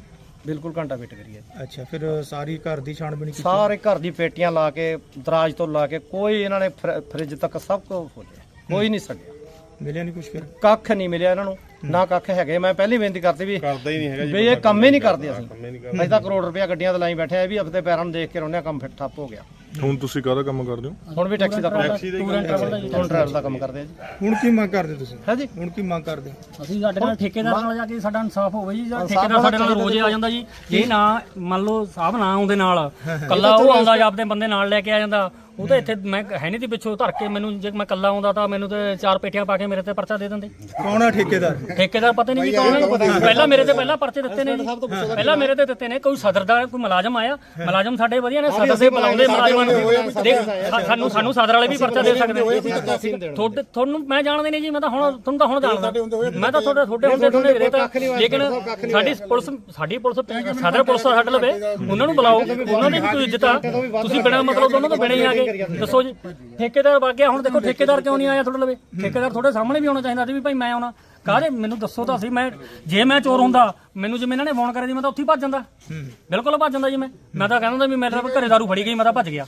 ਬਿਲਕੁਲ ਘੰਟਾ ਵੇਟ ਕਰੀ ਹੈ ਅੱਛਾ ਫਿਰ ਸਾਰੀ ਘਰ ਦੀ ਛਾਣਬੀਣ ਕੀਤੀ? ਸਾਰੇ ਘਰ ਦੀ ਪੇਟੀਆਂ ਲਾ ਕੇ ਦਰਾਜ ਤੋਂ ਲਾ ਕੇ ਕੋਈ ਇਹਨਾਂ ਨੇ ਫਰ- ਫਰਿੱਜ ਤੱਕ ਸਭ ਕੁਝ ਖੋਲਿਆ ਕੋਈ ਨਹੀਂ ਛੱਡਿਆ। ਮਿਲਿਆ ਨਹੀਂ ਕੁਝ ਫਿਰ? ਕੱਖ ਨਹੀਂ ਮਿਲਿਆ ਇਹਨਾਂ ਨੂੰ। ਨਾ ਕੱਖ ਹੈਗੇ। ਮੈਂ ਪਹਿਲੀ ਬੇਨਤੀ ਕਰਤੀ ਵੀ ਕਰਦਾ ਹੀ ਨਹੀਂ ਹੈਗਾ ਵੀ ਇਹ ਕੰਮ ਹੀ ਨਹੀਂ ਕਰਦੇ ਅਸੀਂ। ਅਸੀਂ ਤਾਂ ਕਰੋੜ ਰੁਪਇਆ ਗੱਡੀਆਂ ਤੇ ਲਾਈ ਬੈਠੇ ਆ ਇਹ ਵੀ ਹਫ਼ਤੇ ਪੈਰਾਂ ਨੂੰ ਦੇਖ ਕੇ ਰੋਣਿਆ ਕੰਮ ਫਿੱਟ ਠੱਪ ਹੋ ਗਿਆ। ਹੁਣ ਤੁਸੀਂ ਕਾਹਦਾ ਕੰਮ ਕਰਦੇ ਹੋ? ਹੁਣ ਵੀ ਟੈਕਸੀ ਦਾ ਕੰਮ ਟੂਰ ਐਂਡ ਟਰੈਵਲ ਦਾ ਜੀ ਟੂਰ ਟਰੈਵਲ ਦਾ ਕੰਮ ਕਰਦੇ ਆ ਜੀ। ਹੁਣ ਕੀ ਮੰਗ ਕਰਦੇ ਤੁਸੀਂ? ਹੈ ਜੀ। ਹੁਣ ਕੀ ਮੰਗ ਕਰਦੇ? ਅਸੀਂ ਸਾਡੇ ਨਾਲ ਠੇਕੇਦਾਰ ਨਾਲ ਜਾ ਕੇ ਸਾਡਾ ਇਨਸਾਫ ਹੋਵੇ ਜੀ ਜਿਹੜਾ ਠੇਕੇਦਾਰ ਸਾਡੇ ਨਾਲ ਰੋਜ਼ ਆ ਜਾਂਦਾ ਜੀ। ਜੇ ਨਾ ਮੰਨ ਲਓ ਸਾਹਿਬ ਨਾ ਆਉਂਦੇ ਨਾਲ ਕੱਲਾ ਉਹ ਆਉਂਦਾ ਜਾਂ ਆਪਣੇ ਬੰਦੇ ਨਾਲ ਲੈ ਕੇ ਆ ਜਾਂਦਾ ਉਹ ਤਾਂ ਇੱਥੇ ਮੈਂ ਹੈ ਨਹੀਂ ਸੀ ਪਿੱਛੋਂ ਧਰ ਕੇ ਮੈਨੂੰ ਜੇ ਮੈਂ ਕੱਲਾ ਆਉਂਦਾ ਤਾਂ ਮੈਨੂੰ ਤੇ ਚਾਰ ਪੇਟੀਆਂ ਪਾ ਕੇ ਮੇਰੇ ਤੇ ਪਰਚਾ ਦੇ ਦਿੰਦੇ। ਕੌਣ ਆ ਠੇਕੇਦਾਰ? ਠੇਕੇਦਾਰ ਪਤਾ ਨਹੀਂ ਜੀ ਕੌਣ ਹੈ। ਪਹਿਲਾਂ ਮੇਰੇ ਤੇ ਪਹਿਲਾਂ ਪਰਚੇ ਦਿੱਤੇ ਨੇ ਜੀ। ਪਹਿਲਾਂ ਮੇਰੇ ਤੇ ਦਿੱਤੇ ਨੇ ਕੋਈ ਸਦਰ ਦਾ ਕੋਈ ਮੁਲਾਜ਼ਮ ਆਇਆ। ਮੁਲਾਜ਼ਮ ਸਾਡੇ ਵਧੀਆ ਨੇ ਸਦਰ ਦੇ ਬੁਲਾਉਂਦੇ ਮੁਲਾਜ਼ਮਾਂ ਨੂੰ। ਦੇਖ, ਸਾ- ਸਾਨੂੰ ਸਾਨੂੰ ਸਦਰ ਵਾਲੇ ਵੀ ਪਰਚਾ ਦੇ ਸਕਦੇ ਨੇ। ਤੁਹਾਡੇ ਤੁਹਾਨੂੰ ਮੈਂ ਜਾਣਦੇ ਨਹੀਂ ਜੀ ਮੈਂ ਤਾਂ ਹੁਣ ਤੁਹਾਨੂੰ ਤਾਂ ਹੁਣ ਜਾਣਦਾ। ਮੈਂ ਤਾਂ ਤੁਹਾਡੇ ਤੁਹਾਡੇ ਹੁੰਦੇ ਤੁਹਾਡੇ ਵੀਰੇ ਤਾਂ ਲੇਕਿਨ ਸਾਡੀ ਪੁਲਿਸ ਸਾਡੀ ਪੁਲਿਸ ਸਦਰ ਪੁਲਿਸ ਸਾਡੇ ਲਵੇ ਉਹਨਾਂ ਨੂੰ ਬੁਲਾਓ। ਉਹਨਾਂ ਦੀ ਵੀ ਕੋਈ ਇੱਜ਼ਤ ਆ। ਤੁਸੀਂ ਬਿਨਾਂ ਮਤਲਬ ਤੋਂ ਉਹਨਾਂ ਤੋਂ ਬਿਨਾਂ ਹੀ ਆ ਦੱਸੋ ਜੀ ਠੇਕੇਦਾਰ ਵਗ ਗਿਆ ਹੁਣ ਦੇਖੋ ਠੇਕੇਦਾਰ ਕਿਉਂ ਨਹੀਂ ਆਇਆ ਤੁਹਾਡੇ ਲਵੇ? ਠੇਕੇਦਾਰ ਤੁਹਾਡੇ ਸਾਹਮਣੇ ਵੀ ਆਉਣਾ ਚਾਹੀਦਾ ਸੀ ਵੀ ਭਾਈ ਮੈਂ ਆਉਣਾ। ਕਾਹਦੇ? ਮੈਨੂੰ ਦੱਸੋ ਤਾਂ ਸੀ ਮੈਂ ਜੇ ਮੈਂ ਚੋਰ ਹੁੰਦਾ ਮੈਨੂੰ ਜਿਵੇਂ ਇਹਨਾਂ ਨੇ ਫੋਨ ਕਰਿਆ ਸੀ ਮੈਂ ਤਾਂ ਉੱਥੇ ਹੀ ਭੱਜ ਜਾਂਦਾ। ਬਿਲਕੁਲ ਭੱਜ ਜਾਂਦਾ ਜੀ ਮੈਂ। ਮੈਂ ਤਾਂ ਕਹਿੰਦਾ ਵੀ ਮੇਰੇ ਘਰੇ ਦਾਰੂ ਫੜੀ ਗਈ ਮੈਂ ਤਾਂ ਭੱਜ ਗਿਆ।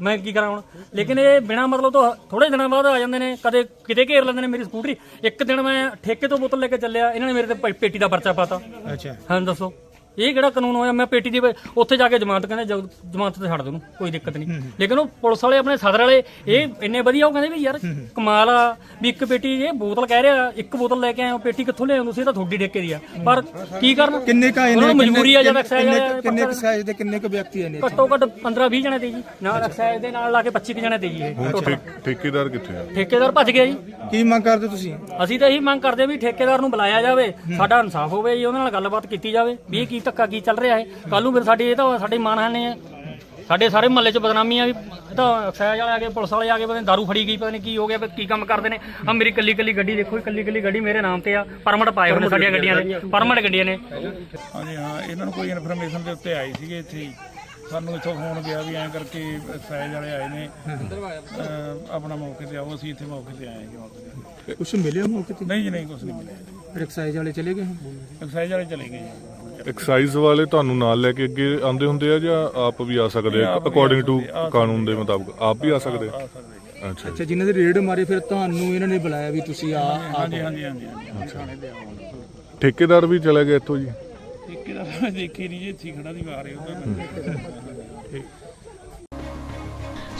ਮੈਂ ਕੀ ਕਰਾਂ ਹੁਣ? ਲੇਕਿਨ ਇਹ ਬਿਨਾ ਮਤਲਬ ਤੋਂ ਥੋੜੇ ਦਿਨਾਂ ਬਾਅਦ ਆ ਜਾਂਦੇ ਨੇ ਕਦੇ ਕਿਤੇ ਘੇਰ ਲੈਂਦੇ ਨੇ ਮੇਰੀ ਸਕੂਟਰੀ। ਇੱਕ ਦਿਨ ਮੈਂ ਠੇਕੇ ਤੋਂ ਬੋਤਲ ਲੈ ਕੇ ਚੱਲਿਆ ਇਹਨਾਂ ਨੇ ਮੇਰੇ ਤੇ ਪੇਟੀ ਦਾ ਪਰਚਾ ਪਾਤਾ। ਅੱਛਾ। ਹਾਂ ਦੱਸੋ। ਇਹ ਕਿਹੜਾ ਕਾਨੂੰਨ ਹੋਇਆ? ਮੈਂ ਪੇਟੀ ਦੀ ਉੱਥੇ ਜਾ ਕੇ ਜ਼ਮਾਨਤ ਕਹਿੰਦੇ ਜ਼ਮਾਨਤ ਤੇ ਛੱਡ ਦੋ ਨੂੰ ਕੋਈ ਦਿੱਕਤ ਨਹੀਂ। ਲੇਕਿਨ ਉਹ ਪੁਲਿਸ ਵਾਲੇ ਆਪਣੇ ਸਦਰ ਵਾਲੇ ਇਹ ਇੰਨੇ ਵਧੀਆ ਉਹ ਕਹਿੰਦੇ ਵੀ ਯਾਰ ਕਮਾਲ ਆ ਵੀ ਇੱਕ ਪੇਟੀ ਇਹ ਬੋਤਲ ਕਹਿ ਰਿਹਾ ਇੱਕ ਬੋਤਲ ਲੈ ਕੇ ਆਏ ਹੋ ਪੇਟੀ ਕਿੱਥੋਂ ਲਿਆਏ ਹੋ ਤੁਸੀਂ ਇਹ ਤਾਂ ਤੁਹਾਡੀ ਠੇਕੇ ਦੀ ਆ। ਪਰ ਕੀ ਕਰਨ? ਕਿੰਨੇ ਕਾ ਉਹਨਾਂ ਨੂੰ ਮਜਬੂਰੀ ਆ ਜਦ ਕਿੰਨੇ ਐਕਸਾਈਜ਼ ਕਿੰਨੇ ਕੁ ਸਾਈਜ਼ ਦੇ ਕਿੰਨੇ ਕੁ ਵਿਅਕਤੀ ਆਏ ਨੇ ਘੱਟੋ ਘੱਟ 15 20 ਜਣੇ ਤੇ ਜੀ। ਨਾਲ ਐਕਸਾਈਜ਼ ਦੇ ਨਾਲ ਲਾ ਕੇ 25 ਕੁ ਜਣੇ ਤੇ ਜੀ ਇਹ। ਠੇਕੇਦਾਰ ਕਿੱਥੇ ਆ? ਠੇਕੇਦਾਰ ਭੱਜ ਗਿਆ ਜੀ। ਕੀ ਮੰਗ ਕਰਦੇ ਤੁਸੀਂ? ਅਸੀਂ ਤਾਂ ਇਹੀ ਮੰਗ ਕਰਦੇ ਵੀ ਠੇਕੇਦਾਰ ਨੂੰ ਬੁਲਾਇਆ ਜਾਵੇ ਸਾਡਾ ਇਨਸਾਫ ਹੋਵੇ ਜੀ ਉਹਨਾਂ ਨਾਲ ਗੱਲਬਾਤ ਕੀਤੀ ਜਾਵੇ ਵੀ ਇਹ ਕੀ ਧੱਕਾ ਕੀ ਚੱਲ ਰਿਹਾ ਹੈ? ਕੱਲ ਨੂੰ ਫਿਰ ਸਾਡੀ ਇਹ ਤਾਂ ਸਾਡੀ ਮਾਨਹਾਨੀ ਹੈ। ਸਾਡੇ ਸਾਰੇ ਮਹੱਲੇ 'ਚ ਬਦਨਾਮੀ ਆ ਵੀ ਇਹ ਤਾਂ ਐਕਸਾਈਜ਼ ਵਾਲੇ ਆ ਗਏ ਪੁਲਿਸ ਵਾਲੇ ਆ ਗਏ ਪਤਾ ਨਹੀਂ ਦਾਰੂ ਫੜੀ ਗਈ ਪਤਾ ਨਹੀਂ ਕੀ ਹੋ ਗਿਆ ਕੀ ਕੰਮ ਕਰਦੇ ਨੇ? ਆ ਮੇਰੀ ਕੱਲੀ ਕੱਲੀ ਗੱਡੀ ਦੇਖੋ ਕੱਲੀ ਕੱਲੀ ਗੱਡੀ ਮੇਰੇ ਨਾਮ ਤੇ ਆ ਪਰਮਿਟ ਪਾਏ ਹੋਏ ਨੇ ਸਾਡੀਆਂ ਗੱਡੀਆਂ ਦੇ ਪਰਮਿਟ ਗੱਡੀਆਂ ਨੇ। ਹਾਂਜੀ ਹਾਂ ਇਹਨਾਂ ਨੂੰ ਕੋਈ ਇਨਫੋਰਮੇਸ਼ਨ ਦੇ ਉੱਤੇ ਆਈ ਸੀਗੇ ਇੱਥੇ ਸਾਨੂੰ ਇੱਥੋਂ ਫੋਨ ਗਿਆ ਵੀ ਐਂ ਕਰਕੇ ਐਕਸਾਈਜ਼ ਵਾਲੇ ਆਏ ਨੇ। ਅਹ ਆਪਣਾ ਮੌਕੇ ਤੇ ਆਓ ਅਸੀਂ ਇੱਥੇ ਮੌਕੇ ਤੇ ਆਏ ਹਾਂ। ਕੁਝ ਮਿਲਿਆ ਮੌਕੇ ਤੇ? ਨਹੀਂ ਜੀ ਨਹੀਂ ਕੁਝ ਨਹੀਂ ਮਿਲਿਆ। ਐਕਸਾਈਜ਼ ਵਾਲੇ ਚਲੇ ਗਏ ਐਕਸਾਈਜ਼ ਵਾਲੇ ਚਲੇ ਗਏ ਜੀ। ਐਕਸਾਈਜ਼ ਵਾਲੇ ਤੁਹਾਨੂੰ ਨਾਲ ਲੈ ਕੇ ਅੱਗੇ ਆਉਂਦੇ ਹੁੰਦੇ ਆ ਜਾਂ ਆਪ ਵੀ ਆ ਸਕਦੇ ਆ? ਅਕੋਰਡਿੰਗ ਟੂ ਕਾਨੂੰਨ ਦੇ ਮੁਤਾਬਕ। ਆਪ ਵੀ ਆ ਸਕਦੇ ਆ? ਅੱਛਾ ਅੱਛਾ ਜਿਨ੍ਹਾਂ ਦੇ ਰੇਡ ਮਾਰੇ ਫਿਰ ਤੁਹਾਨੂੰ ਇਹਨਾਂ ਨੇ ਬੁਲਾਇਆ ਵੀ ਤੁਸੀਂ ਆ ਹਾਂਜੀ ਹਾਂਜੀ ਹਾਂਜੀ ਠੇਕੇਦਾਰ ਵੀ ਚਲੇ ਗਏ ਇੱਥੋਂ ਜੀ? ਠੇਕੇਦਾਰ ਦੇਖੀ ਨਹੀਂ ਜੀ ਇੱਥੇ ਖੜਾ ਦੀ ਵਾਰ ਉਹਦਾ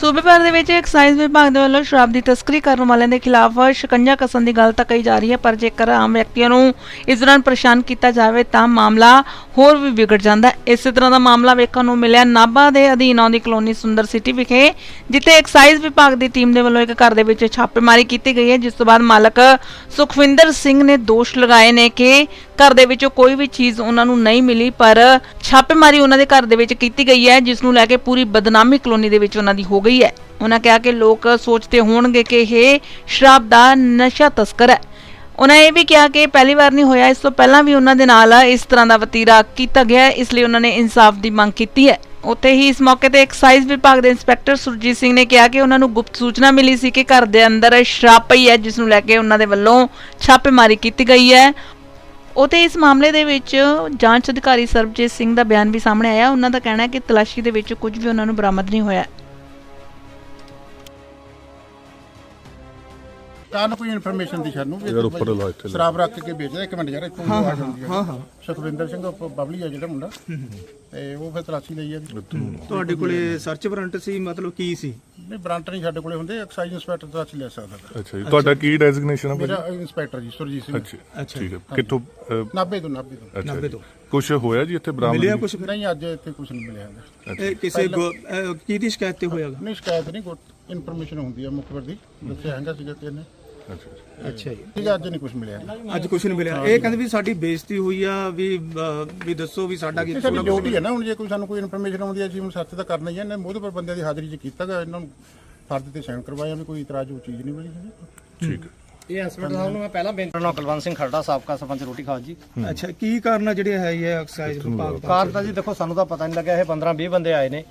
ਸੂਬੇ ਭਰ ਦੇ ਵਿੱਚ ਐਕਸਾਈਜ਼ ਵਿਭਾਗ ਦੇ ਵੱਲੋਂ ਸ਼ਰਾਬ ਦੀ ਤਸਕਰੀ ਕਰਨ ਵਾਲਿਆਂ ਦੇ ਖਿਲਾਫ ਸ਼ਿਕੰਜਾ ਕਸਣ ਦੀ ਗੱਲ ਤਾਂ ਕਹੀ ਜਾ ਰਹੀ ਹੈ, ਪਰ ਜੇਕਰ ਆਮ ਵਿਅਕਤੀਆਂ ਨੂੰ ਇਸ ਦੌਰਾਨ ਪਰੇਸ਼ਾਨ ਕੀਤਾ ਜਾਵੇ ਤਾਂ ਮਾਮਲਾ ਹੋਰ ਵੀ ਵਿਗੜ ਜਾਂਦਾ ਹੈ। ਇਸੇ ਤਰ੍ਹਾਂ ਦਾ ਮਾਮਲਾ ਵੇਖਣ ਨੂੰ ਮਿਲਿਆ ਨਾਭਾ ਦੇ ਅਧੀਨ ਆਉਂਦੀ ਕਲੋਨੀ ਸੁੰਦਰ ਸਿਟੀ ਵਿਖੇ, ਜਿੱਥੇ ਐਕਸਾਈਜ਼ ਵਿਭਾਗ ਦੀ ਟੀਮ ਦੇ ਵੱਲੋਂ ਇੱਕ ਘਰ ਦੇ ਵਿੱਚ ਛਾਪੇਮਾਰੀ ਕੀਤੀ ਗਈ ਹੈ, ਜਿਸ ਤੋਂ ਬਾਅਦ ਮਾਲਕ ਸੁਖਵਿੰਦਰ ਸਿੰਘ ਨੇ ਦੋਸ਼ ਲਗਾਏ ਨੇ ਕਿ ਘਰ ਦੇ ਵਿੱਚੋਂ ਕੋਈ ਵੀ ਚੀਜ਼ ਉਹਨਾਂ ਨੂੰ ਨਹੀਂ ਮਿਲੀ, ਪਰ ਛਾਪੇਮਾਰੀ ਉਹਨਾਂ ਦੇ ਘਰ ਦੇ ਵਿੱਚ ਕੀਤੀ ਗਈ ਹੈ, ਜਿਸ ਨੂੰ ਲੈ ਕੇ ਪੂਰੀ ਬਦਨਾਮੀ ਕਲੋਨੀ ਦੇ ਵਿੱਚ ਉਹਨਾਂ ਦੀ ਹੋ ਗਈ ਹੈ। ਉਹਨਾਂ ਕਿਹਾ ਕਿ ਲੋਕ ਸੋਚਦੇ ਹੋਣਗੇ ਕਿ ਇਹ ਸ਼ਰਾਬ ਦਾ ਨਸ਼ਾ ਤਸਕਰ ਹੈ। ਉਹਨਾਂ ਇਹ ਵੀ ਕਿਹਾ ਕਿ ਪਹਿਲੀ ਵਾਰ ਨਹੀਂ ਹੋਇਆ, ਇਸ ਤੋਂ ਪਹਿਲਾਂ ਵੀ ਉਹਨਾਂ ਦੇ ਨਾਲ ਇਸ ਤਰ੍ਹਾਂ ਦਾ ਵਤੀਰਾ ਕੀਤਾ ਗਿਆ ਇਸ ਲਈ ਉਹਨਾਂ ਨੇ ਇਨਸਾਫ ਦੀ ਮੰਗ ਕੀਤੀ ਹੈ। ਉੱਥੇ ਹੀ ਇਸ ਮੌਕੇ ਤੇ ਐਕਸਾਈਜ਼ ਵਿਭਾਗ ਦੇ ਇੰਸਪੈਕਟਰ ਸੁਰਜੀਤ ਸਿੰਘ ਨੇ ਕਿਹਾ ਕਿ ਉਹਨਾਂ ਨੂੰ ਗੁਪਤ ਸੂਚਨਾ ਮਿਲੀ ਸੀ ਕਿ ਘਰ ਦੇ ਅੰਦਰ ਸ਼ਰਾਬ ਪਈ ਹੈ, ਜਿਸ ਨੂੰ ਲੈ ਕੇ ਉਹਨਾਂ ਦੇ ਵੱਲੋਂ ਛਾਪੇਮਾਰੀ ਕੀਤੀ ਗਈ ਹੈ। ਉਤੇ ਇਸ ਮਾਮਲੇ ਦੇ ਵਿੱਚ ਜਾਂਚ ਅਧਿਕਾਰੀ ਸਰਬਜੀਤ ਸਿੰਘ ਦਾ ਬਿਆਨ ਵੀ ਸਾਹਮਣੇ ਆਇਆ। ਉਹਨਾਂ ਦਾ ਕਹਿਣਾ ਹੈ ਕਿ ਤਲਾਸ਼ੀ ਦੇ ਵਿੱਚ ਕੁਝ ਵੀ ਉਹਨਾਂ ਨੂੰ ਬਰਾਮਦ ਨਹੀਂ ਹੋਇਆ। ਕਾਰਨ ਕੋਈ ਇਨਫੋਰਮੇਸ਼ਨ ਦੀ ਸਾਨੂੰ ਵੀ ਯਾਰ ਉੱਪਰ ਲਾ ਇੱਥੇ। ਸ਼ਰਾਬ ਰੱਖ ਕੇ ਵੇਚਦਾ ਇੱਕ ਮਿੰਟ ਯਾਰ ਇੱਥੋਂ ਆਵਾਜ਼ ਆਉਂਦੀ ਹੈ ਹਾਂ ਹਾਂ। ਸੁਖਵਿੰਦਰ ਸਿੰਘ ਉਪ- ਬਬਲੀ ਆ ਜਿਹੜਾ ਮੁੰਡਾ। ਤੇ ਉਹ ਫਿਰ ਤਲਾਸ਼ੀ ਲਈ ਆ ਤੁਹਾਡੇ ਕੋਲੇ ਸਰਚ ਵਾਰੰਟ ਸੀ ਮਤਲਬ ਕੀ ਸੀ? ਨਹੀਂ ਬ੍ਰਾਂਟ ਨਹੀਂ ਸਾਡੇ ਕੋਲੇ ਹੁੰਦੇ ਐਕਸਾਈਜ਼ ਇੰਸਪੈਕਟਰ ਤਲਾਸ਼ੀ ਲੈ ਸਕਦਾ। ਅੱਛਾ ਜੀ ਤੁਹਾਡਾ ਕੀ ਡੈਜ਼ਿਗਨੇਸ਼ਨ ਆ ਭਾਜੀ ਮੇਰਾ ਇੰਸਪੈਕਟਰ ਜੀ ਸੁਰਜੀਤ ਸਿੰਘ। ਅੱਛਾ ਠੀਕ ਹੈ। ਕਿੱਥੋਂ ਅ, ਨਾਭੇ ਤੋਂ ਨਾਭੇ ਤੋਂ। ਅੱਛਾ ਨੱਬੇ ਜੀ। ਤੋਂ। ਕੁਛ ਹੋਇਆ ਜੀ ਇੱਥੇ ਬਰਾਮਦ ਮਿਲਿਆ ਕੁਝ ਨਹੀਂ ਅੱਜ ਇੱਥੇ ਕੁਝ ਨਹੀਂ ਮਿਲਿਆ। ਇਹ ਕਿਸੇ ਅਹ ਕਿਹਦੀ ਸ਼ਿਕਾਇਤ ਤੇ ਹੋਇਆਗਾ? ਨਹੀਂ ਸ਼ਿਕਾਇਤ ਨਹੀਂ ਇਨਫੋਰਮੇਸ਼ਨ ਹੁੰਦੀ ਹੈ ਮੁਖਬਰ ਦੀ ਦੱਸਿਆ ਹੈਗਾ ਸੀਗਾ ਕਿ ਇਹਨੇ। ਅੱਛਾ ਜੀ। ਅੱਛਾ ਜੀ ਠੀਕ ਹੈ ਅੱਜ ਨਹੀਂ ਕੁਝ ਮਿਲਿਆ? ਹੈਗਾ। ਅੱਜ ਕੁਝ ਨਹੀਂ ਮਿਲਿਆ। ਇਹ ਕਹਿੰਦੇ ਵੀ ਸਾਡੀ ਬੇਇੱਜ਼ਤੀ ਹੋਈ ਆ ਵੀ ਅਹ, ਵੀ ਦੱਸੋ ਵੀ ਸਾਡਾ ਕੀ ਇਹ ਸਾਡੀ ਡਿਊਟੀ ਹੈ ਨਾ ਹੁਣ ਜੇ ਕੋਈ ਸਾਨੂੰ ਕੋਈ ਇਨਫੋਰਮੇਸ਼ਨ ਆਉਂਦੀ ਹੈ ਅਸੀਂ ਹੁਣ ਸੱਚ ਤਾਂ ਕਰਨਾ ਹੀ ਹੈ। ਇਹਨੇ ਮੋਹਦਪੁਰ ਬੰਦਿਆਂ ਦੀ ਹਾਜ਼ਰੀ 'ਚ ਕੀਤਾ ਗਾ ਇਹਨਾਂ ਨੂੰ ਫਰਜ਼ ਤੇ ਸਾਈਨ ਕਰਵਾਇਆ ਵੀ ਕੋਈ ਇਤਰਾਜ਼ ਉਹ ਚੀਜ਼ ਨਹੀਂ ਮਿਲੀ ਹੈਗੀ ਠੀਕ ਹੈ। ਇਹ ਇੰਸਪੈਕਟਰ ਸਾਹਿਬ ਨੂੰ ਮੈਂ ਪਹਿਲਾਂ ਬੇਨਤੀ ਕਰਨਾ ਕੁਲਵੰਤ ਸਿੰਘ ਖਰੜਾ ਸਾਬਕਾ ਸਰਪੰਚ ਰੋਟੀ ਖਾਸ ਜੀ। ਅੱਛਾ ਕੀ ਕਾਰਨ ਆ ਜਿਹੜੇ ਹੈ ਇਹ ਐਕਸਾਈਜ਼ ਵਿਭਾਗ ਦਾ ਕਾਰ ਤਾਂ ਜੀ ਦੇਖੋ ਸਾਨੂੰ ਤਾਂ ਪਤਾ ਨਹੀਂ ਲੱਗਿਆ ਇਹ 15 20 ਬੰਦੇ ਆਏ ਨੇ।